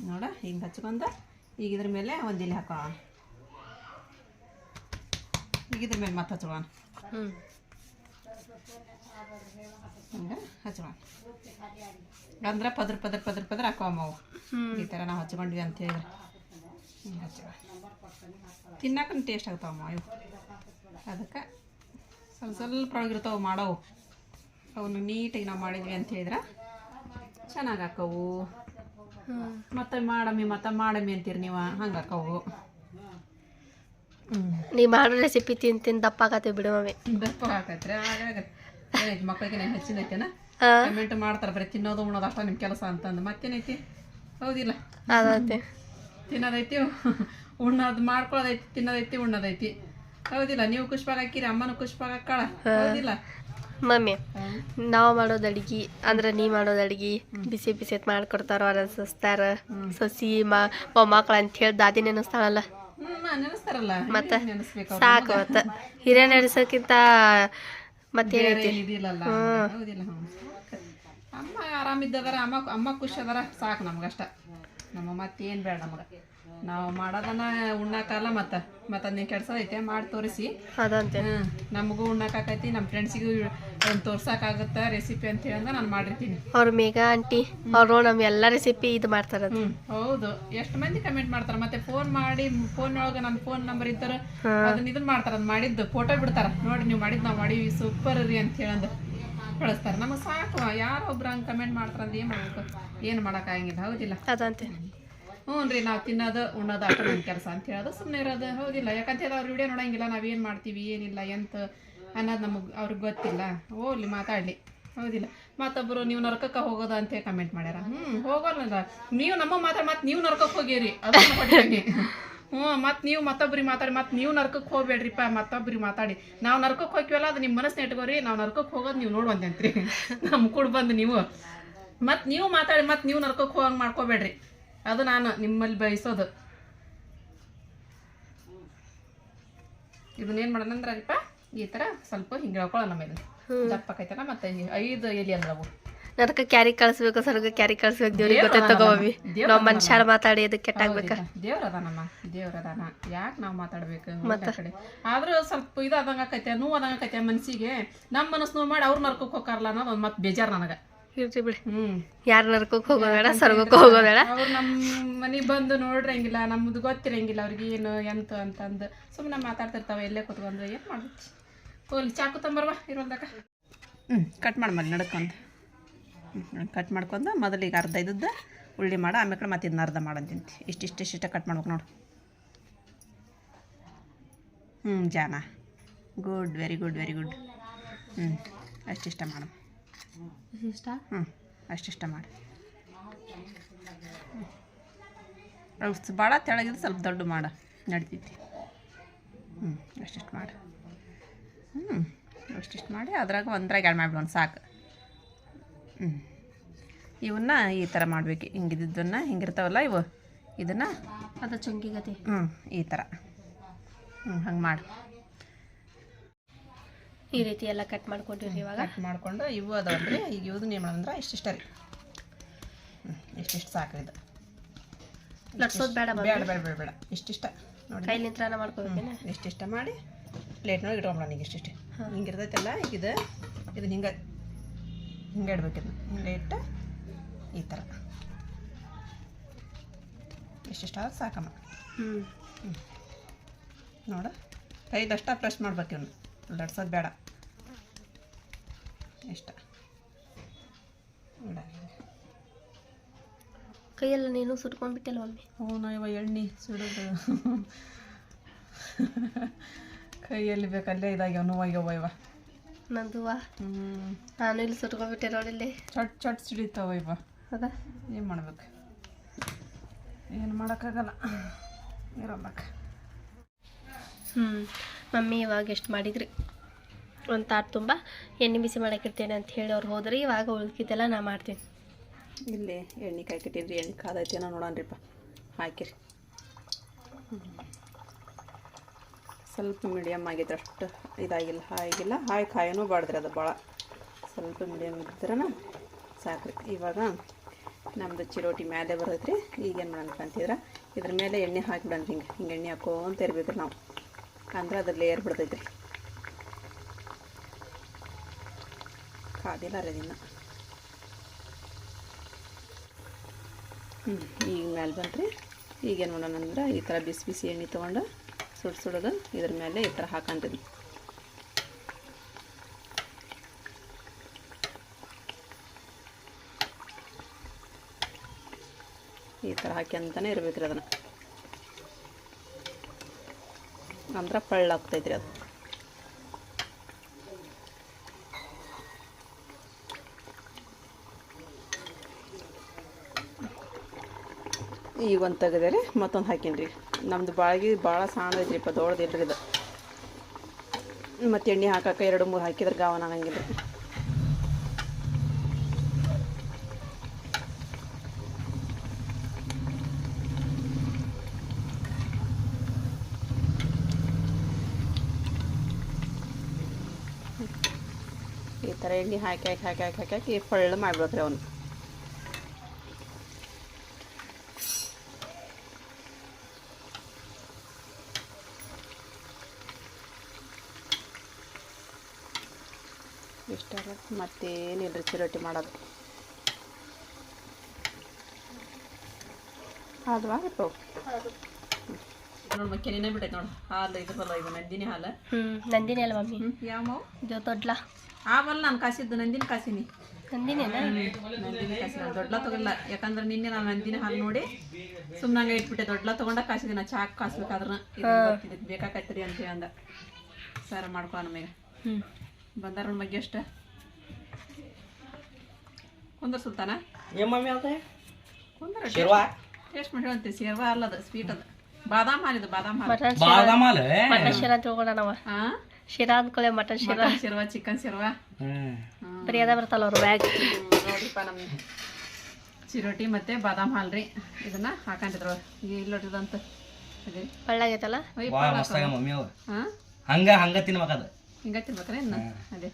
ನೋಡ ಹಿಂಗೆ ಹಚ್ಕೊಂಡು ಈಗ ಇದ್ರ ಮೇಲೆ ಒಂದಿಲ್ಲಿ ಇಲ್ಲಿ ಹಾಕೋಣ. ಇದ್ರ ಮೇಲೆ ಮತ್ತೆ ಹಚ್ಕೊಳ್ಳೋಣ ಹ್ಞೂ ಹಂಗೆ ಅಂದ್ರೆ ಪದ್ರ ಪದ್ರ ಪದ್ರ ಪದ್ರ ಹಾಕೋಮವು ಈ ಥರ ನಾವು ಹಚ್ಕೊಂಡ್ವಿ ಅಂತ ಹೇಳಿದ್ರೆ. ಹಿಂಗೆ ತಿನ್ನಕ್ಕೂ ಟೇಸ್ಟ್ ಆಗ್ತಾವಮ್ಮ ಇವು. ಅದಕ್ಕೆ ಸ್ವಲ್ಪ ಸ್ವಲ್ಪ ಒಳಗಿರ್ತಾವೆ ಮಾಡೋವು. ಅವನ್ನ ನೀಟಾಗಿ ನಾವು ಮಾಡಿದ್ವಿ ಅಂತ ಹೇಳಿದ್ರೆ ಚೆನ್ನಾಗಿ ಹಾಕವು. ಮತ್ತೆ ಮಾಡಮ್ಮಿ ಮತ್ತೆ ಮಾಡಮ್ಮಿ ಅಂತೀರಿ ನೀವು. ಹಂಗೆ ಹಾಕವು. ನೀ ಮಾಡೋ ರೆಸಿಪಿ ತಿಂದು ತಿಂದು ದಪ್ಪ ಆಗತ್ತೆ ಬಿಡು ಮಮ್ಮಿ ದಪ್ಪ ಹಾಕತ್ರೆ ಹಾಗಾಗತ್ತೆ ಏನೈತಿ ಮಕ್ಕಳಿಗೆ ನಾನು ಹೆಚ್ಚಿನೈತೇನ ಕಮೆಂಟ್ ಮಾಡ್ತಾರೆ ಬರೀ ತಿನ್ನೋದು ಉಣೋದು ಅಷ್ಟ ನಿಮ್ಮ ಕೆಲಸ ಅಂತಂದು. ಮತ್ತೇನೈತಿ? ಹೌದಿಲ್ಲ. ಅದೈತೆ. ತಿನ್ನೋದೈತಿ ಉಣ್ಣೋದು ಮಾಡ್ಕೊಳ್ಳೋದೈತಿ ತಿನ್ನೋದೈತಿ ಉಣ್ಣೋದೈತಿ. ಹೌದಿಲ್ಲ ನೀವು ಖುಷ್ಪಾಗ ಹಾಕಿರಿ ಅಮ್ಮನೂ ಖುಷ್ಪಾಗ ಹಾಕಾಳ ಹೌದಿಲ್ಲ. ಮಮ್ಮಿ. ನಾವು ಮಾಡೋದು ಅಡ್ಗೆ ಅಂದ್ರೆ ನೀ ಮಾಡೋದು ಅಡ್ಗೆ ಬಿಸಿ ಬಿಸಿ ಮಾಡ್ಕೊಡ್ತಾರ ಅವ್ರ ಸಸ್ತಾರ ಸಸಿ ಮಾ ಮೊಮ್ಮಕ್ಳು ಅಂತ ಹೇಳಿ ದಾದಿ ನೆನೆಸ್ತಾಳಲ್ಲ ಮತ್ತೆ? ಸಾಕು ಮತ್ತೆ. ಹಿರಿಯ ನೆನೆಸೋಕ್ಕಿಂತ ಮತ್ತೇನೈತಿ ಅಮ್ಮ ಆರಾಮಿದ್ದಾರ ಅಮ್ಮ ಅಮ್ಮ ಖುಷಿ ಅದಾರ ಸಾಕು ನಮ್ಗಷ್ಟ. ನಮ್ಮ ಮತ್ತೇನು ಬೇಡ ನಮಗೆ. ನಾವು ಮಾಡೋದನ್ನ ಉಣ್ಣಾಕಲ್ಲ ಮತ್ತೆ. ಮತ್ತೆ ಅದನ್ನ ಐತೆ ಮಾಡಿ ತೋರಿಸಿ. ಅದಂತೆ. ನಮಗೂ ಉಣ್ಣಾಕೈತಿ ನಮ್ಮ ಫ್ರೆಂಡ್ಸಿಗೂ ತೋರ್ಸಕ್ಕಾಗತ್ತೆ ರೆಸಿಪಿ ಅಂತ ಹೇಳಿದ್ರೆ ನಾನು ಮಾಡಿರ್ತೀನಿ. ಅವ್ರ ಮೇಘಾ ಆಂಟಿ ಅವರು ನಮ್ಮ ಎಲ್ಲ ರೆಸಿಪಿ ಇದು ಮಾಡ್ತಾರ ಹೌದು. ಎಷ್ಟು ಮಂದಿ ಕಮೆಂಟ್ ಮಾಡ್ತಾರ ಮತ್ತೆ ಫೋನ್ ಮಾಡಿ ಫೋನ್ ಒಳಗೆ ನನ್ನ ಫೋನ್ ನಂಬರ್ ಇದ್ದಾರೆ ಅದನ್ನ ಇದನ್ನ ಮಾಡ್ತಾರ ಅದ್ ಮಾಡಿದ್ದು ಫೋಟೋ ಬಿಡ್ತಾರ. ನೋಡಿ ನೀವು ಮಾಡಿದ್ದು ನಾವು ಮಾಡೀವಿ ಸೂಪರ್ ರೀ ಅಂತ ಹೇಳಂದು ಕಳಿಸ್ತಾರೆ. ನಮಗೆ ಸಾಕು ಯಾರೋ ಒಬ್ರು ಹಂಗೆ ಕಮೆಂಟ್ ಮಾಡ್ತಾರ ಅಂದ್ರೆ ಏನು ಮಾಡ್ಬೇಕು? ಏನು ಮಾಡೋಕ್ಕಾಗಿಲ್ಲ ಹೌದಿಲ್ಲ? ಅದಂತೆ. ಹ್ಞೂ ರೀ, ನಾವು ತಿನ್ನೋದು, ಉಣ್ಣೋದು, ಆಟ ಕೆಲಸ ಅಂತ ಹೇಳೋದು ಸುಮ್ಮನೆ ಇರೋದು. ಹೋಗಿಲ್ಲ ಯಾಕಂತ ಅವ್ರು ವಿಡಿಯೋ ನೋಡಂಗಿಲ್ಲ ನಾವೇನು ಮಾಡ್ತೀವಿ, ಏನಿಲ್ಲ, ಎಂತ ಅನ್ನೋದು ನಮಗೆ ಅವ್ರಿಗೆ ಗೊತ್ತಿಲ್ಲ. ಹೋಗ್ಲಿ ಮಾತಾಡಲಿ. ಹೌದಿಲ್ಲ. ಮತ್ತೊಬ್ಬರು ನೀವು ನರ್ಕಕ್ಕೆ ಹೋಗೋದು ಅಂತ ಕಮೆಂಟ್ ಮಾಡ್ಯಾರ. ಹ್ಞೂ ಹೋಗೋಲ್ಲ ನೀವು ನಮ್ಮ ಮಾತಾಡಿ ಮತ್ತೆ ನೀವು ನರ್ಕಕ್ಕೆ ಹೋಗಿರಿ. ಅದನ್ನ ಹ್ಞೂ, ಮತ್ತು ನೀವು ಮತ್ತೊಬ್ರಿಗೆ ಮಾತಾಡಿ, ಮತ್ತೆ ನೀವು ನರ್ಕಕ್ಕೆ ಹೋಗ್ಬೇಡ್ರಿಪ್ಪ, ಮತ್ತೊಬ್ರಿಗೆ ಮಾತಾಡಿ. ನಾವು ನರ್ಕಕ್ಕೆ ಹೋಗ್ತೀವಲ್ಲ, ಅದು ನಿಮ್ಮ ಮನಸ್ಸನ್ನ ಇಟ್ಕೋರಿ, ನಾವು ನರ್ಕಕ್ಕೆ ಹೋಗೋದು ನೀವು ನೋಡುವಂತೆ ನಮ್ಮ ಕೂಡ ಬಂದು ನೀವು. ಮತ್ತು ನೀವು ಮಾತಾಡಿ, ಮತ್ತು ನೀವು ನರ್ಕಕ್ಕೆ ಹೋಗಂಗೆ ಮಾಡ್ಕೋಬೇಡ್ರಿ. ಅದು ನಾನು ನಿಮ್ಮಲ್ಲಿ ಬಯಸೋದು. ಇದನ್ನೇನು ಮಾಡೋಣ ಅಂದ್ರಪ್ಪ ಈ ಥರ ಸ್ವಲ್ಪ ಹಿಂಗೆ ಹೇಳ್ಕೊಳ್ಳೋಣ ಮೇಲೆ ದಪ್ಪ ಆಕೈತಲ್ಲ ಮತ್ತೆ ಐದು ಎಲೆ ಅಂದ್ರವು ನನಗೆ ಕ್ಯಾರಿ ಕಳಿಸ್ಬೇಕು ಸರ್ಗ ಕ್ಯಾರಿ ಕಳಿಸ್ಬೇಕು ದೇವ್ರಿಗೆ ಗೊತ್ತೈತೆ ತಗೋವಿ ನಾವು ಮನುಷ್ಯರ ಮಾತಾಡಿ ಅದಕ್ಕೆ ಕೆಟ್ಟಾಗ್ಬೇಕ ದೇವ್ರ ಅದಾನಮ್ಮ ದೇವ್ರ ಅದಾನ. ಯಾಕೆ ನಾವು ಮಾತಾಡ್ಬೇಕು ಮತ್ತೆ? ಕಡೆ? ಆದ್ರೂ ಸ್ವಲ್ಪ ಇದು ಆದಂಗೆ ಆಕೈತೆ ನೋವು ಆದಂಗೆ ಆಕೈತೆ ಮನ್ಸಿಗೆ. ನಮ್ಮ ಮನಸ್ಸು ನೋವು ಮಾಡಿ ಅವ್ರ ನರ್ಕಕ್ಕೆ ಹೋಗಾರಲ್ಲ ಅನ್ನೋದು ಒಂದು ಮತ್ತೆ ಬೇಜಾರು ನನಗೆ. ಇರ್ರಿ ಬಿಡಿ. ಹ್ಞೂ ಯಾರು ನರ್ಕೋಕ್ ಹೋಗೋಬೇಡ ಬೇಡ ಹೋಗೋಬೇಡ ಅವ್ರು ನಮ್ಮ ಮನೆಗೆ ಬಂದು ನೋಡ್ರಂಗಿಲ್ಲ ನಮ್ದು ಗೊತ್ತಿರಂಗಿಲ್ಲ ಅವ್ರಿಗೆ ಏನು ಎಂತ ಅಂತಂದು ಸುಮ್ಮನೆ ಮಾತಾಡ್ತಿರ್ತಾವೆ ಎಲ್ಲೇ ಕೂತ್ಕೊಂಡು ಏನು ಮಾಡ್ಬೇಕು ಹೋಗ್ಲಿ ಚಾಕು ತಂಬರ್ವಾ ಇರೋಲ್ದಾಗ ಹ್ಞೂ ಕಟ್ ಮಾಡಿ ಮಲ್ಲಿ ನಡ್ಕೊಂಡು. ಹ್ಞೂ ಕಟ್ ಮಾಡ್ಕೊಂಡು ಮೊದಲಿಗೆ ಅರ್ಧ ಇದ್ದದ್ದು ಉಳ್ಳಿ ಮಾಡ ಆಮೇಲೆ ಮತ್ತೆ ಇದನ್ನ ಅರ್ಧ ಮಾಡಂತಿಂತಿ ಇಷ್ಟು ಇಷ್ಟು ಇಷ್ಟ ಕಟ್ ಮಾಡ್ಬೇಕು ನೋಡು. ಹ್ಞೂ ಜಾನ. Good very good very good ಹ್ಞೂ ಅಷ್ಟಿಷ್ಟ ಮಾಡು. ಇಷ್ಟ ಹ್ಞೂ ಅಷ್ಟಿಷ್ಟ ಮಾಡಿ ಭಾಳ ತೆಳಗಿದ್ರೆ ಸ್ವಲ್ಪ ದೊಡ್ಡ ಮಾಡ ನಡಿತೈತಿ. ಹ್ಞೂ ಅಷ್ಟಿಷ್ಟು ಮಾಡಿ. ಹ್ಞೂ ಅಷ್ಟಿಷ್ಟು ಮಾಡಿ ಅದ್ರಾಗ ಒಂದ್ರಾಗ ಎರಡು ಮಾಡಿಬಿಡೋಣ ಸಾಕು. ಹ್ಞೂ ಇವನ್ನ ಈ ಥರ ಮಾಡಬೇಕು ಹಿಂಗಿದ್ದನ್ನ ಹಿಂಗಿರ್ತಾವಲ್ಲ ಇವು? ಇದನ್ನು? ಅದು ಚುಂಕಿಗತಿ ಹ್ಞೂ ಈ ಥರ ಹ್ಞೂ ಹಂಗೆ ಮಾಡಿ. ಈ ರೀತಿ ಎಲ್ಲ ಕಟ್ ಮಾಡ್ಕೊಂಡಿರಿ ಇವಾಗ. ಕಟ್ ಮಾಡಿಕೊಂಡು ಇವು ಅದಾವಲ್ರಿ ಈಗ ಇವ್ದು ಏನು ಮಾಡೋದಂದ್ರೆ ಇಷ್ಟಿಷ್ಟ ರೀ ಹ್ಞೂ ಇಷ್ಟಿಷ್ಟು ಸಾಕು ಇದು. ಲಟ್ಸೋದು ಬೇಡ ಬೇಡ ಬೇಡ ಬೇಡ ಬೇಡ. ಇಷ್ಟಿಷ್ಟ. ನೋಡಿ. ಕೈಲಿ ನಿಂತ್ರ ಮಾಡ್ಕೋಬೇಕೇನ ಇಷ್ಟಿಷ್ಟ ಮಾಡಿ ಪ್ಲೇಟ್ನೊಳಗೆ ಇಟ್ಕೊಂಬಿಡೋಣ ಈಗ ಇಷ್ಟಿಷ್ಟೇ. ಹಿಂಗೆ ಇರ್ತೈತಲ್ಲ ಈಗ ಇದು ಇದು ಹಿಂಗೆ ಹಿಂಗೆ ಇಡ್ಬೇಕು ಇದನ್ನ. ಹಿಂಗೆ ಇಟ್ಟು ಈ ಥರ ಇಷ್ಟಿಷ್ಟ ಸಾಕಮ್ಮ. ಹ್ಞೂ ನೋಡು. ಕೈದಷ್ಟ ಪ್ರೆಸ್ ಮಾಡ್ಬೇಕು ಲಡ್ಸೋದು ಬೇಡ. ಇಷ್ಟ. ಕೈಯಲ್ಲ ಕೈಯೆಲ್ಲ ನೀನು ಸುಟ್ಕೊಂಡ್ಬಿಟ್ಟಲ್ಲ ಒಮ್ಮೆ ಓ ಇವ ಎಣ್ಣೆ ಸುಡೋದು. ಕೈಯಲ್ಲಿ ಬೇಕಲ್ಲೇ ಇದಾಗ್ಯಾವ ನೋವಾಗ್ಯವ ಇವ. ನಂದುವಾ? ಹ್ಞೂ ನಾನು ಇಲ್ಲಿ ಸುಟ್ಕೊಂಡ್ಬಿಟ್ಟೆ ನೋಡಿಲ್ಲಿ ಚಟ್ ಚಟ್ ಸಿಡಿತಾವ ಇವ. ಅದ ಏನು ಮಾಡ್ಬೇಕು? ಏನು ಮಾಡೋಕ್ಕಾಗಲ್ಲ. ಇರಬೇಕು. ಹ್ಞೂ ಮಮ್ಮಿ ಇವಾಗ ಎಷ್ಟು ಮಾಡಿದ್ರಿ? ಒಂದು ತಾಟ್ ತುಂಬ ಎಣ್ಣೆ ಬಿಸಿ ಮಾಡೋಕ್ಕಿರ್ತೇನೆ ಅಂತ ಹೇಳಿ ಅವ್ರು ಹೋದ್ರಿ, ಇವಾಗ ಉಳ್ಕಿದ್ದೆಲ್ಲ ನಾ ಮಾಡ್ತೀನಿ. ಇಲ್ಲಿ ಎಣ್ಣೆ ಕಾಯ್ಕಿಟ್ಟಿದ್ರಿ ಎಣ್ಣೆ ಕಾದೈತೇನೋ ನೋಡೋಣ್ರಿಪ್ಪ. ಹಾಕಿರಿ. ಸ್ವಲ್ಪ ಮೀಡಿಯಮ್ ಆಗಿದ್ರೆ ಅಷ್ಟು ಇದಾಗಿಲ್ಲ, ಹಾಗಿಲ್ಲ. ಹಾಯ್ ಕಾಯನೂ ಬಾಡ್ದ್ರಿ ಅದು ಭಾಳ. ಸ್ವಲ್ಪ ಮೀಡಿಯಮ್ ಇದ್ರೆ ಸಾಕ್ರಿ. ಇವಾಗ ನಮ್ಮದು ಚಿರೋಟಿ ಮೇಲೆ ಬರ್ತೈತ್ರಿ ಈಗೇನು ಮಾಡೋಣ ಅಂತಿದ್ರೆ, ಇದ್ರ ಮೇಲೆ ಎಣ್ಣೆ ಹಾಕಿಬಿಡೋಣ ಹಿಂಗೆ. ಹಿಂಗೆ ಎಣ್ಣೆ ಹಾಕೋಂತ ಇರ್ಬೇಕ್ರಿ ನಾವು. ಅಂದ್ರೆ ಅದ್ರ ಲೇಯರ್ ಬಿಡ್ತೈತ್ರಿ. ಕಾದಿಲ್ಲ ರೀ ದಿನ ಹ್ಞೂ ಈಗ ಮೇಲೆ ಬಂತ್ರಿ. ಈಗೇನು ಮಾಡೋಣ ಅಂದ್ರೆ ಈ ಥರ ಬಿಸಿ ಬಿಸಿ ಎಣ್ಣೆ ತೊಗೊಂಡು ಸುಡ್ ಸುಡೋದು ಇದ್ರ ಮೇಲೆ ಈ ಥರ ಹಾಕಂತೀನಿ ಈ ಥರ ಹಾಕ್ಯಂತಾನೆ ರೀ ಅದನ್ನು. ಅಂದ್ರೆ ಪಳ್ಳಾಗ್ತೈತ್ರಿ ಅದು. ಈಗ ಒಂದು ತೆಗೆದರೆ, ಮತ್ತೊಂದು ಹಾಕೀನಿ ನಮ್ದು ಬಾಳಿಗೆ ಭಾಳ ಸಣ್ಣ ಐತ್ರಿಪ್ಪ ದೊಡ್ಡದಿಲ್ರಿ ಇದು. ಮತ್ತು ಎಣ್ಣೆ ಹಾಕಕ್ಕೆ ಎರಡು ಮೂರು ಹಾಕಿದ್ರೆ ಗಾವನ ಆಗಂಗಿಲ್ಲ ಥರ ಎಣ್ಣೆ ಹಾಕಿ ಹಾಕಿ ಹಾಕಿ ಹಾಕಿ ಹಾಕಿ ಹಾಕಿ ಫಳ್ಳು ಮಾಡ್ಬಿಡ್ತ್ರಿ ಅವನು. ಇಷ್ಟ ಮತ್ತೇನಿಲ್ಲ ಚಿರೋಟಿ ಮಾಡೋದು. ಆದ್ವಾ ನೋಡಿ ಮಕ್ಕೆ ನೆನೆ ಬಿಟ್ಟೈತೆ ನೋಡಿ ಹಾಲು ಇದು ಬಲ್ಲ ಇದು ನಂದಿನಿ ಹಾಲು. ಹ್ಞೂ ನಂದಿನಿ ಅಲ್ಲ ಮಮ್ಮಿ? ಯಾವ ಮಾವು? ಇದು ದೊಡ್ಲ. ಆವಲ್ಲ ನಾನು ಕಾಸಿದ್ದು ನಂದಿನ ಕಾಸಿನಿ. ನಂದಿನೇನಾ ನಂದಿನಿ ಕಾಸಿನ ದೊಡ್ಡ ತಗೊಲ್ಲ ಯಾಕಂದ್ರೆ ನಿನ್ನೆ ನಾನು ನಂದಿನ ಹಾಲು ನೋಡಿ ಸುಮ್ಮನೆ ಇಟ್ಬಿಟ್ಟೆ. ದೊಡ್ಡ ತಗೊಂಡ ಕಾಸಿದ್ದೆ ನಾ ಚಾಕ್ ಕಾಸ್ಬೇಕಾದ್ರೆ ಇದಕ್ಕೆ ಬೇಕಾಕೈತ್ರಿ ಅಂತ ಅಂದ ಸರ್ ಮಾಡ್ಕೊ ನಮಗೆ ಹ್ಞೂ ಬಂದಾರ ನೋಡಿ ಮಗ್ಗೆ ಅಷ್ಟ? ಕುಂದ್ರ ಸುಲ್ತಾನ? ಕುಂದ್ರ ಶಿರ್ವಾ? ಟೇಸ್ಟ್ ಮಾಡಿ ಹೇಳ್ತೀವಿ ಸೇರ್ವಾ ಅಲ್ಲದ ಸ್ವೀಟ್ ಅದು. ಬಾದಾಮ್ ಹಾಲಿದು ಬಾದಾಮ್ ಹಾಲು. ಬಾದಾಮ್ ತಿಳ್ಕೊಂಡ ಹಾ ಶಿರಾ ಕೊಳೆ ಮಟನ್ ಶಿರಾ. ಶಿರವಾ ಶಿರ್ವಾ ಚಿಕನ್ ಶಿರ್ವಾ. ಹ್ಮ್. ಬರೀ ಅದ ಬರ್ತಲ್ಲ ಅವ್ರ ಬ್ಯಾಗ್ ನೋಡಿಪ್ಪ ನಮ್ಮ ಚಿರೋಟಿ ಮತ್ತೆ ಬಾದಾಮ್ ಹಾಲು ರೀ. ಇದನ್ನ ಹಾಕೊಂಡಿದ್ರು. ಇಲ್ಲಿ ಇಲ್ಲೊಟ್ಟಿದಂತ ಅದೇ. ಪಳ್ಳಾಗೈತಲ್ಲ ವಾ ಮಸ್ತಾಗ ಮಮ್ಮಿ ಅವ. ಹಾಂ? ಹಂಗ ಹಂಗ ತಿನ್ಬೇಕದ ಹಿಂಗ ತಿನ್ಬೇಕ್ರಿ ಇನ್ನ? ಅದೇ.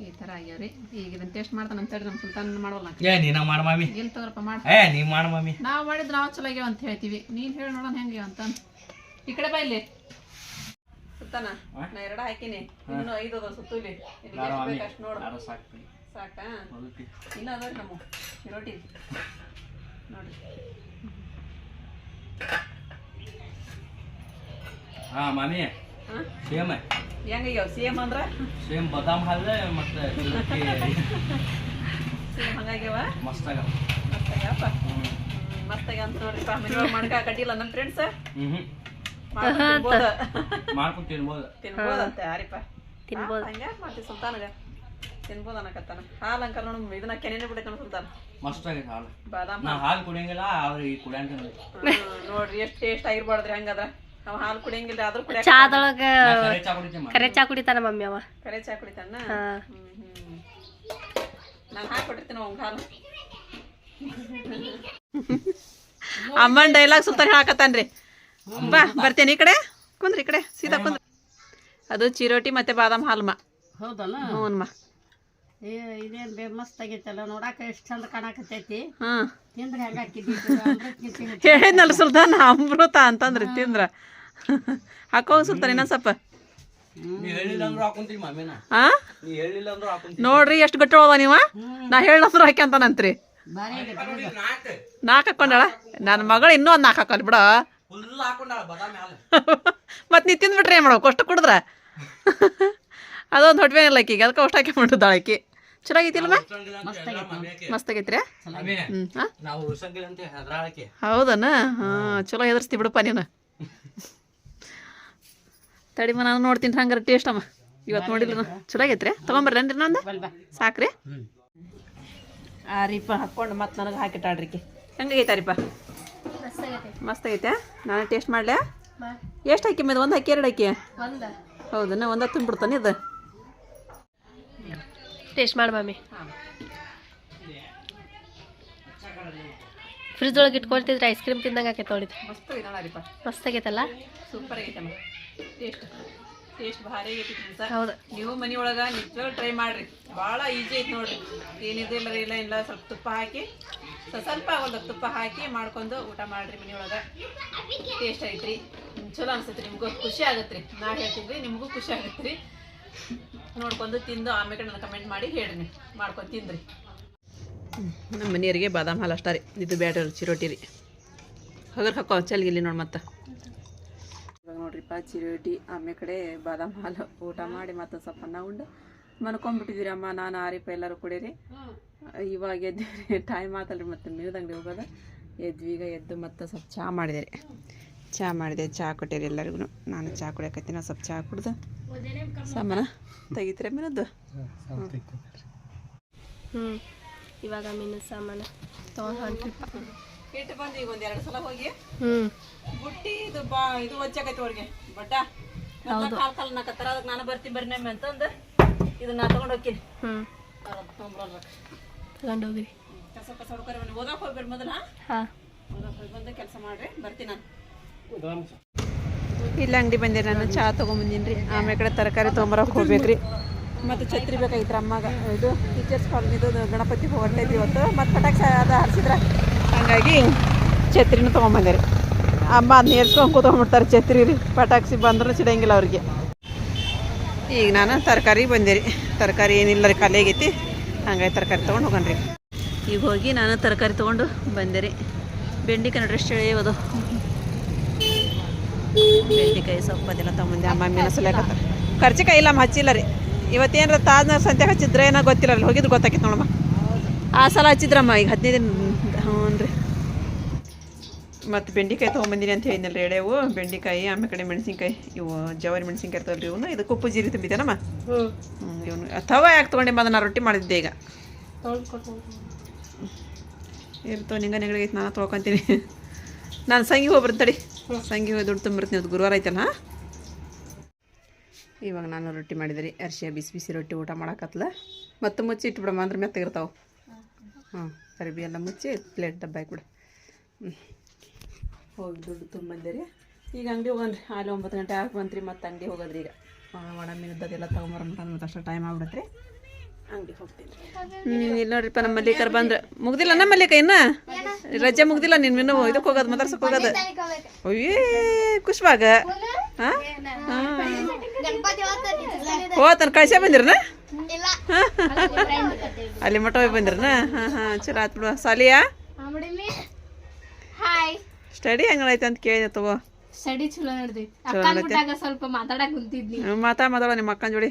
ಈ ಥರ ಆಗ್ಯಾವ್ರಿ. ಈಗ ಇದನ್ನ ಟೇಸ್ಟ್ ಮಾಡ್ತಾನೆ ಅಂತೇಳಿ ನಮ್ಮ ಸುಲ್ತಾನ್ ಸುಲ್ತಾನ ಏ ನೀನ ಮಾಡ ಮಮ್ಮಿ ಇಲ್ ತಗೋರಪ್ಪ ಮಾಡ. ಏ ನೀ ಮಾಡ ಮಮ್ಮಿ ನಾವು ಮಾಡಿದ್ರೆ ನಾವು ಚಲೋ ಆಗ್ಯಾವ ಅಂತ ಹೇಳ್ತೀವಿ. ನೀನ್ ಹೇಳಿ ನೋಡೋಣ ಹೆಂಗೆ ಅಂತ. ಈ ಕಡೆ ಬಾ ಇಲ್ಲಿ. ಸುತ್ತಾನ? ನಾ ಎರಡ ಹಾಕಿನಿ. ಇನ್ನು ಐದು ಅದ ಸುತ್ತೂಲಿ. ಅಷ್ಟು ನೋಡು. ಸಾಕಾ ಇನ್ನ ಅದ ನಮ್ಮ ರೊಟ್ಟಿ ನೋಡಿ. ಹಾ ಮಾಮಿ. ಸೇಮ್. ಹೆಂಗಾಗ್ಯಾವ? ಸೇಮ್ ಅಂದ್ರ? ಸೇಮ್ ಬದಾಮ್ ಹಾಲು ಮತ್ತೆ ಸೇಮ್ ಹಂಗಾಗ್ಯಾವ? ಮಸ್ತಾಗ ಮಸ್ತ್ ಮಸ್ತಾಗ ಅಂತ ನೋಡ್ರಿಪ್ಪ. ಮಾಡ್ಕ ಕಡ್ಡಿಲ್ಲ ನಮ್ಮ ಫ್ರೆಂಡ್ಸ್ ಹ್ಮ್. ಮಾಡ್ಕೊಂಡು ತಿನ್ಬೋದು? ತಿನ್ಬೋದಂತೆ ಯಾರಿಪ್ಪ? ತಿನ್ಬೋದು. ಹಂಗ ಮಾಡ್ತಿ ಸುಲ್ತಾನಗ ತಿನ್ಬೋದು ಅನ್ನಕತ್ತಾನ. ಹಾಲು ಅಂಕಲ್ ನೋಡು ಇದನ್ನ ಕೆನೆನೆ ಬಿಡೈತೆ ಸುಲ್ತಾನ. ಮಸ್ತ್ ಆಗೈತೆ ಹಾಲು. ಬಾದಾಮ್. ನಾ ಹಾಲು ಕುಡಿಯಂಗಿಲ್ಲ ಅವ್ರು ಈ ಕುಡಿಯಂಗ ನೋಡ್ರಿ ಎಷ್ಟು ಟೇಸ್ಟ್ ಆಗಿರ್ಬಾರ್ದ್ರಿ ಹಂಗದ್ರ. ನಾವ್ ಹಾಲು ಕುಡಿಯಂಗಿಲ್ಲ ಆದ್ರೂ ಕುಡಿಯ ಚಾದೊಳಗ ಕರೆ ಚಾ ಕುಡಿತಾನ ಮಮ್ಮಿ ಅವ. ಕರೆ ಚಾ ಕುಡಿತಾನ? ಹಾ. ಹ್ಮ್ ಹ್ಮ್. ನಾನು ಹಾಕೊಟ್ಟಿರ್ತೀನಿ ಅವ್ನ ಹಾಲು. ಅಮ್ಮನ್ ಡೈಲಾಗ್ ಸುಲ್ತಾನ ಹೇಳಕತ್ತಾನ್ರಿ. ಬಾ ಬರ್ತೇನೆ ಈ ಕಡೆ. ಕುಂದ್ರಿ ಈ ಕಡೆ ಸೀದಾ ಕುಂದ್ರಿ. ಅದು ಚಿರೋಟಿ ಮತ್ತೆ ಬಾದಾಮ್ ಹಾಲ್ಮ. ಹೌದಲ್ಲ? ಹ್ಞೂನ್ಮ ಏ ಇದೇನ್ ಬೇ ಮಸ್ತ್ ಆಗೈತಲ್ಲ ನೋಡಾಕ ಎಷ್ಟು ಚಂದ ಕಾಣಕತ್ತೈತಿ. ಹ್ಮ್ ತಿಂದ್ರೆ ಹೆಂಗ ಹಾಕಿದ್ದಿ? ಹೇಳಿದ್ನಲ್ಲ ಸುಲ್ತಾನ ಅಮೃತ ಅಂತಂದ್ರಿ ತಿಂದ್ರ. ಹಾಕೋ ಸುಲ್ತಾನ ಇನ್ನೊಂದ್ ಸ್ವಲ್ಪ. ನೋಡ್ರಿ ಎಷ್ಟು ಗಟ್ಟಿ ಹೋದ ನೀವ. ನಾ ಹೇಳಂದ್ರು ಹಾಕ್ಯಂತಾನಂತ್ರಿ ನಾಲ್ಕು ಹಾಕೊಂಡಾಳ? ನನ್ನ ಮಗಳು ಇನ್ನೂ ಒಂದು ನಾಲ್ಕು ಹಾಕಲ್ ಬಿಡ. ಮತ್ತೆ ನೀ ತಿಂದ್ಬಿಟ್ರೆ ಏನು ಮಾಡೋ ಕಷ್ಟ ಕುಡಿದ್ರ? ಅದೊಂದು ಇಲ್ಲ ಆಕಿಗೆ ಅದಕ್ಕೆ ಅಷ್ಟು ಹಾಕಿ ಮಾಡುದು ಆಕಿ ಚಲೋ ಆಗೈತಿಲ್ಲಮ್ಮ ಮಸ್ತ್ ಆಗೈತ್ರಿ ಹೌದನ? ಹಾಂ ಚಲೋ ಹೆದರ್ಸ್ತಿ ಬಿಡಪ್ಪ ನೀನು. ತಡಿಮ ನಾನು ನೋಡ್ತೀನಿ ಹಂಗಾರೆ ಟೇಸ್ಟ್ ಅಮ್ಮ. ಇವತ್ತು ನೋಡಿಲ್ಲ. ಚಲೋ ಆಗೈತ್ರಿ ತೊಗೊಂಬರ್ರೇನ್ರಿ ನಂದು ಸಾಕ್ರಿ? ಆ ರೀಪ ಹಾಕ್ಕೊಂಡು ಮತ್ತೆ ನನಗೆ ಹಾಕಿಟ್ಟಾಡ್ರಿಕೆ ಹೆಂಗಾಗೈತಾರಿಪ್ಪ ರೀಪ ಮಸ್ತ್ ಐತೆ. ನಾನು ಟೇಸ್ಟ್ ಮಾಡಲೆ? ಎಷ್ಟು ಹಾಕಿ ಮೇಲೆ ಒಂದು ಹಾಕಿ ಎರಡು ಹಾಕಿ ಹೌದು ನಾ ಒಂದು ತುಂಬಿಡ್ತಾನೆ ಇದು. ಟೇಸ್ಟ್ ಮಾಡಿ ಮಮ್ಮಿ ಫ್ರಿಜ್ ಒಳಗೆ ಇಟ್ಕೊಳ್ತಿದ್ರೆ ಐಸ್ ಕ್ರೀಮ್ ತಿಂದಂಗೆ ಆಕೈತೆ ನೋಡಿದ್ ಮಸ್ತ್ ಆಗೈತೆ ನೋಡಿಪ್ಪ ಮಸ್ತ್ ಆಗೈತಲ್ಲ? ಸೂಪರ್ ಆಗೈತಮ್ಮ ಟೇಸ್ಟ್ ಟೇಸ್ಟ್ ಭಾರಿ ಆಗೈತಿ ಹೌದು. ನೀವು ಮನೆ ಒಳಗೆ ನಿಜವಾಗ್ಲೂ ಟ್ರೈ ಮಾಡ್ರಿ. ಭಾಳ ಈಜಿ ಐತಿ ನೋಡ್ರಿ. ಏನಿದೆ ಇಲ್ಲ ಇಲ್ಲ ಇಲ್ಲ ಸ್ವಲ್ಪ ತುಪ್ಪ ಹಾಕಿ ಸ್ವಲ್ಪ ಸ್ವಲ್ಪ ಒಂದು ತುಪ್ಪ ಹಾಕಿ ಮಾಡ್ಕೊಂಡು ಊಟ ಮಾಡ್ರಿ ಮನೆಯೊಳಗ. ಟೇಸ್ಟ್ ಐತ್ರಿ. ಚಲೋ ಅನ್ಸತ್ರಿ ನಿಮಗೂ ಖುಷಿ ಆಗತ್ರಿ. ನಾ ಹೇಳ್ತಿದ್ವಿ ನಿಮಗೂ ಖುಷಿ ಆಗತ್ರಿ. ನೋಡ್ಕೊಂಡು ತಿಂದು ಆಮೇಲೆ ನನ್ನ ಕಮೆಂಟ್ ಮಾಡಿ ಹೇಳ್ರಿ. ಮಾಡ್ಕೊಂಡು ತಿಂದ್ರಿ. ನಮ್ಮ ಮನೆಯವರಿಗೆ ಬಾದಾಮ್ ಹಾಲು ಅಷ್ಟೇ ರೀ. ಇದು ಬ್ಯಾಡ ಚಿರೋಟಿ ರೀ. ಹಗರ್ ಹಾಕೋ ಚಲ್ಗಿಲ್ಲಿ ನೋಡಿ ಮತ್ತೆ. ನೋಡ್ರಿಪ್ಪ ಚಿರೋಟಿ ಆಮೇಲೆ ಕಡೆ ಬಾದಾಮ್ ಹಾಲು ಊಟ ಮಾಡಿ ಮತ್ತೆ ಸ್ವಲ್ಪ ಅನ್ನ ಉಂಡು. ಮನ್ಕೊಂಡ್ಬಿಟ್ಟಿದ್ದೀರಿ ಅಮ್ಮ ನಾನು ಆರಿಪ ಎಲ್ಲರೂ ಕುಡೀರಿ. ಇವಾಗ ಎದ್ದಿರಿ ಟೈಮ್ ಆತಲ್ರಿ ಮತ್ತೆ ಮೇವ್ದ ಅಂಗಡಿ ಹೋಗೋದು. ಎದ್ವಿ ಈಗ ಎದ್ದು ಮತ್ತೆ ಸ್ವಲ್ಪ ಚಹಾ ಮಾಡಿದೆ ರೀ. ಚಹಾ ಮಾಡಿದೆ ಚಹಾ ಕೊಟ್ಟಿರಿ ಎಲ್ಲರಿಗೂ ನಾನು ಚಹಾ ಕುಡಿಯಕತ್ತೀನಿ ಸ್ವಲ್ಪ ಚಹಾ ಕುಡ್ದು. ಸಾಮಾನ ತೆಗಿತೀರ ಮೀನದ್ದು ಹ್ಞೂ ಇವಾಗ ಮೀನು ಸಾಮಾನು. ತೊಗೊಂಡು ಹೊಂಟ್ರಿಪ್ಪ ಇಟ್ಟು ಬಂದು ಈಗ ಒಂದ್ ಎರಡು ಸಲ ಹೋಗಿ. ಹ್ಞೂ ಬುಟ್ಟಿ ಇದು ಬಾ ಇದು ಒಚ್ಚಾಕೈತಿ ಅವ್ರಿಗೆ. ಬಡ್ಡ ಕಾಲ್ ಕಾಲ್ ನಾಕತ್ತಾರ ಅದಕ್ಕೆ ನಾನು ಬರ್ತೀನಿ ಬರ್ರಿ ಅಂತಂದ ಅಂತಂದು ಇದನ್ನ ನಾ ತಗೊಂಡು ಹೋಗ್ತೀನಿ. ತಗೊಂಡು ಹೋಗ್ರಿ. ಕಸ ಕಸ ಹುಡುಕರ ಮನೆ ಓದಕ್ಕೆ ಹೋಗ್ಬೇಡಿ ಮೊದಲ. ಹಾಂ. ಓದಕ್ಕೆ ಹೋಗಿ ಬಂದು ಕೆಲಸ ಮಾಡ್ರಿ ಬರ್ತೀನಿ ನಾನು. ಇಲ್ಲ ಅಂಗಡಿ ಬಂದೆ ನಾನು ಚಹಾ ತೊಗೊಂಬಂದಿನಿ ರೀ. ಆಮೇಲೆ ಕಡೆ ತರಕಾರಿ ತೊಗೊಂಬರಕ್ಕೆ ಹೋಗ್ಬೇಕ್ರಿ. ಮತ್ತು ಛತ್ರಿ ಬೇಕಾಗಿತ್ತು ಅಮ್ಮಗೆ. ಇದು ಟೀಚರ್ಸ್ ಕಾಲನಿದು ಗಣಪತಿ ಹೊರಟೈತಿ ಇವತ್ತು. ಮತ್ತು ಪಟಾಕಿ ಅದು ಹರಿಸಿದ್ರ? ಹಂಗಾಗಿ ಛತ್ರಿನೂ ತೊಗೊಂಬಂದಿರಿ. ಅಮ್ಮ ಅದನ್ನ ಏರ್ಸ್ಕೊಂಡು ಕೂತ್ಕೊಂಡ್ಬಿಡ್ತಾರೆ ಛತ್ರಿ ರೀ. ಪಟಾಕ್ಸಿ ಬಂದ್ರೂ ಸಿಡಂಗಿಲ್ಲ ಅವ್ರಿಗೆ. ಈಗ ನಾನು ತರಕಾರಿ ಬಂದಿರಿ. ರೀ ತರಕಾರಿ ಏನಿಲ್ಲ ರೀ, ಖಾಲಿ ಆಗೈತಿ. ಹಂಗಾಗಿ ತರಕಾರಿ ತೊಗೊಂಡು ಹೋಗನ್ರಿ ಈಗ ಹೋಗಿ ನಾನು ತರಕಾರಿ ತೊಗೊಂಡು ಬಂದಿರಿ. ರೀ ಕನ್ನಡ ಎಷ್ಟು ಎಳೆಯೋದು. ಬೆಂಡೆಕಾಯಿ ಸೊಪ್ಪು ಅದೆಲ್ಲ ತೊಗೊಂಬಂದೆ. ಅಮ್ಮ ಮೆಣಸಲೇಕತ್ತಾರೆ ಖರ್ಚಿಕಾಯಿ ಇಲ್ಲ ಹಚ್ಚಿಲ್ಲ ರೀ. ಇವತ್ತೇನಾರ ತಾಜ್ನ ಸಂತೆ ಹಚ್ಚಿದ್ರೆ ಏನೋ ಗೊತ್ತಿಲ್ಲ ಅಲ್ಲಿ ಹೋಗಿದ್ದು ಗೊತ್ತಾಕಿತ್ತು ನೋಡಮ್ಮ. ಆ ಸಲ ಹಚ್ಚಿದ್ರಮ್ಮ, ಈಗ ಹದಿನೈದು ದಿನ ಹ್ಞೂ ರೀ. ಮತ್ತು ಬೆಂಡೆಕಾಯಿ ತೊಗೊಂಬಂದಿನಿ ಅಂತ ಹೇಳಿದ್ನಲ್ಲ ರೀ ಎಡೆವು. ಬೆಂಡೆಕಾಯಿ ಆಮೇಲೆ ಕಡೆ ಮೆಣಸಿನ್ಕಾಯಿ ಇವು ಜವಾರಿ ಮೆಣಸಿನ್ಕಾಯಿ ಇರ್ತಾವಲ್ಲ ಇವನು. ಇದಕ್ಕೆ ಉಪ್ಪು ಜೀರಿ ತುಂಬಿದ್ದಾನಮ್ಮ ಹ್ಞೂ. ಹ್ಞೂ ಇವನು. ಅಥವಾ ಯಾಕೆ ತೊಗೊಂಡೆ ಬಂದ ನಾನು ರೊಟ್ಟಿ ಮಾಡಿದ್ದೆ ಈಗ. ಇರ್ತವ ನಿಂಗ ನೆಗಡಿ ಐತೆ ನಾನು ತೊಗೊಂತೀನಿ ನಾನು ಸಂಗಿ ಹೋಗ್ಬಿಡ್ತಡಿ ತಡಿ. ಸಂಗಿ ಹೋಗಿ ದುಡ್ಡು ತುಂಬಿರ್ತೀನಿ. ಅದು ಗುರುವಾರ ಐತಲ್ಲ? ಇವಾಗ ನಾನು ರೊಟ್ಟಿ ಮಾಡಿದೆ ರೀ. ಅರ್ಶಿಯ ಬಿಸಿ ಬಿಸಿ ರೊಟ್ಟಿ ಊಟ ಮಾಡಕತ್ಲ. ಮತ್ತೆ ಮುಚ್ಚಿ ಇಟ್ಬಿಡಮ್ಮ ಅಂದ್ರೆ ಮೆತ್ತಗಿರ್ತಾವೆ. ಹಾಂ ಕರಿಬಿ ಎಲ್ಲ ಮುಚ್ಚಿ ಪ್ಲೇಟ್ ಡಬ್ಬ ಹಾಕ್ಬಿಡು. ಹ್ಞೂ ಹೋಗಿ ದುಡ್ಡು ತುಂಬಂದೆ ರೀ ಈಗ ಅಂಗಡಿ ಹೋಗನ್ರಿ ಅಲ್ಲಿ ಒಂಬತ್ತು ಗಂಟೆ ಆಗಿ ಬಂತ್ರಿ ಮತ್ತೆ ಅಂಗಡಿ ಹೋಗೋದ್ರಿ ಈಗ. ಒಣ ಮೀನದ್ದೆಲ್ಲ ತೊಗೊಂಬರಂತ ಮತ್ತೆ ಅಷ್ಟು ಟೈಮ್ ಆಗ್ಬಿಡತ್ರಿ ಅಂಗಡಿ ಹೋಗ್ತೀನಿ ಹ್ಞೂ ಇಲ್ಲ ನೋಡ್ರಿಪ್ಪ ನಮ್ಮ ಮಲ್ಲಿಕರ್ ಬಂದ್ರೆ. ಮುಗ್ದಿಲ್ಲ ನಮ್ಮ ಮಲ್ಲಿಕ ಇನ್ನ? ರಜೆ ಮುಗ್ದಿಲ್ಲ ನೀನು ಇನ್ನೂ ಇದಕ್ಕೆ ಹೋಗೋದು ಮದರ್ಸಕ್ಕೆ ಹೋಗೋದು. ಅಯ್ಯೇ ಖುಷ್ಬಾಗ ಹಾಂ? ಹಾಂ. ಹೋತನ ಕಳ್ಸೇ ಬಂದಿರನ? ಅಲ್ಲಿ ಮಠ ಹೋಗಿ ಬಂದ್ರನ? ಹಾಂ ಹಾಂ ಚಲೋ ಆತ್ ಬಿಡು. ಸಾಲಿಯಾ? ಸ್ಟಡಿ ಹೆಂಗೈತೆ ಅಂತ ಕೇಳಿದೆ ತಗೋ. ಸ್ಟಡಿ ಚಲೋ ನಡೆದೈತಿ. ಚಲೋ ಅಕ್ಕ ನಡ್ದೈತಿ? ಬಿಟ್ಟಾಗ ಸ್ವಲ್ಪ ಮಾತಾಡಕ್ ಕುಂತಿದ್ನಿ. ಮಾತಾ ಮಾತಾಡೋ ನಿಮ್ಮ ಅಕ್ಕನ ಜೋಡಿ.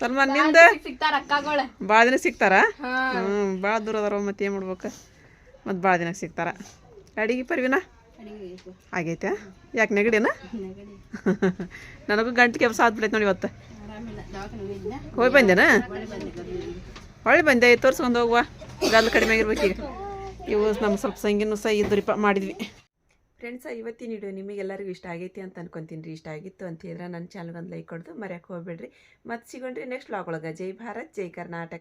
ಸಲ್ಮಾನ್ನಿಂದ? ಸಿಗ್ತಾರ ಅಕ್ಕಗಳ. ಭಾಳ ದಿನ ಸಿಗ್ತಾರ? ಹ್ಞೂ ಭಾಳ ದೂರ ಅದಾರ ಮತ್ತೆ ಏನು ಮಾಡ್ಬೇಕು? ಮತ್ತು ಭಾಳ ದಿನ ಸಿಗ್ತಾರ. ಅಡಿಗೆ ಪರ್ವಿನ? ಆಗೈತೆ ಯಾಕೆ ನೆಗಡಿನ? ನನಗೂ ಗಂಟು ಕೆಲಸ ಆದ್ಬಿಡೈತೆ ನೋಡಿ ಇವತ್ತು. ಹೋಗಿ ಬಂದೇನಾ ಹೊಳ್ಳಿ ಬಂದೆ ತೋರ್ಸ್ಕೊಂಡು ಹೋಗುವ. ಗಲ್ಲು ಕಡಿಮೆ ಆಗಿರ್ಬೇಕೀಗ ಇವು ನಮ್ಮ ಸ್ವಲ್ಪ ಸಂಗಿನೂ ಸಹ ಇದ್ರಿಪ್ಪ ಮಾಡಿದ್ವಿ. ಫ್ರೆಂಡ್ಸ ಇವತ್ತಿನ ವಿಡಿಯೋ ನಿಮಗೆಲ್ಲರಿಗೂ ಇಷ್ಟ ಆಗೈತಿ ಅಂತ ಅನ್ಕೊಂತೀನಿ ರೀ. ಇಷ್ಟ ಆಗಿತ್ತು ಅಂತ ಹೇಳಿದ್ರೆ ನನ್ನ ಚಾನಲ್ಗೊಂದು ಲೈಕ್ ಕೊಡ್ದು ಮರ್ಯಾಕೆ ಹೋಗ್ಬೇಡ್ರಿ. ಮತ್ತೆ ಸಿಗೋಣ್ರಿ ನೆಕ್ಸ್ಟ್ ವ್ಲಾಗ್ ಒಳಗೆ. ಜೈ ಭಾರತ್, ಜೈ ಕರ್ನಾಟಕ.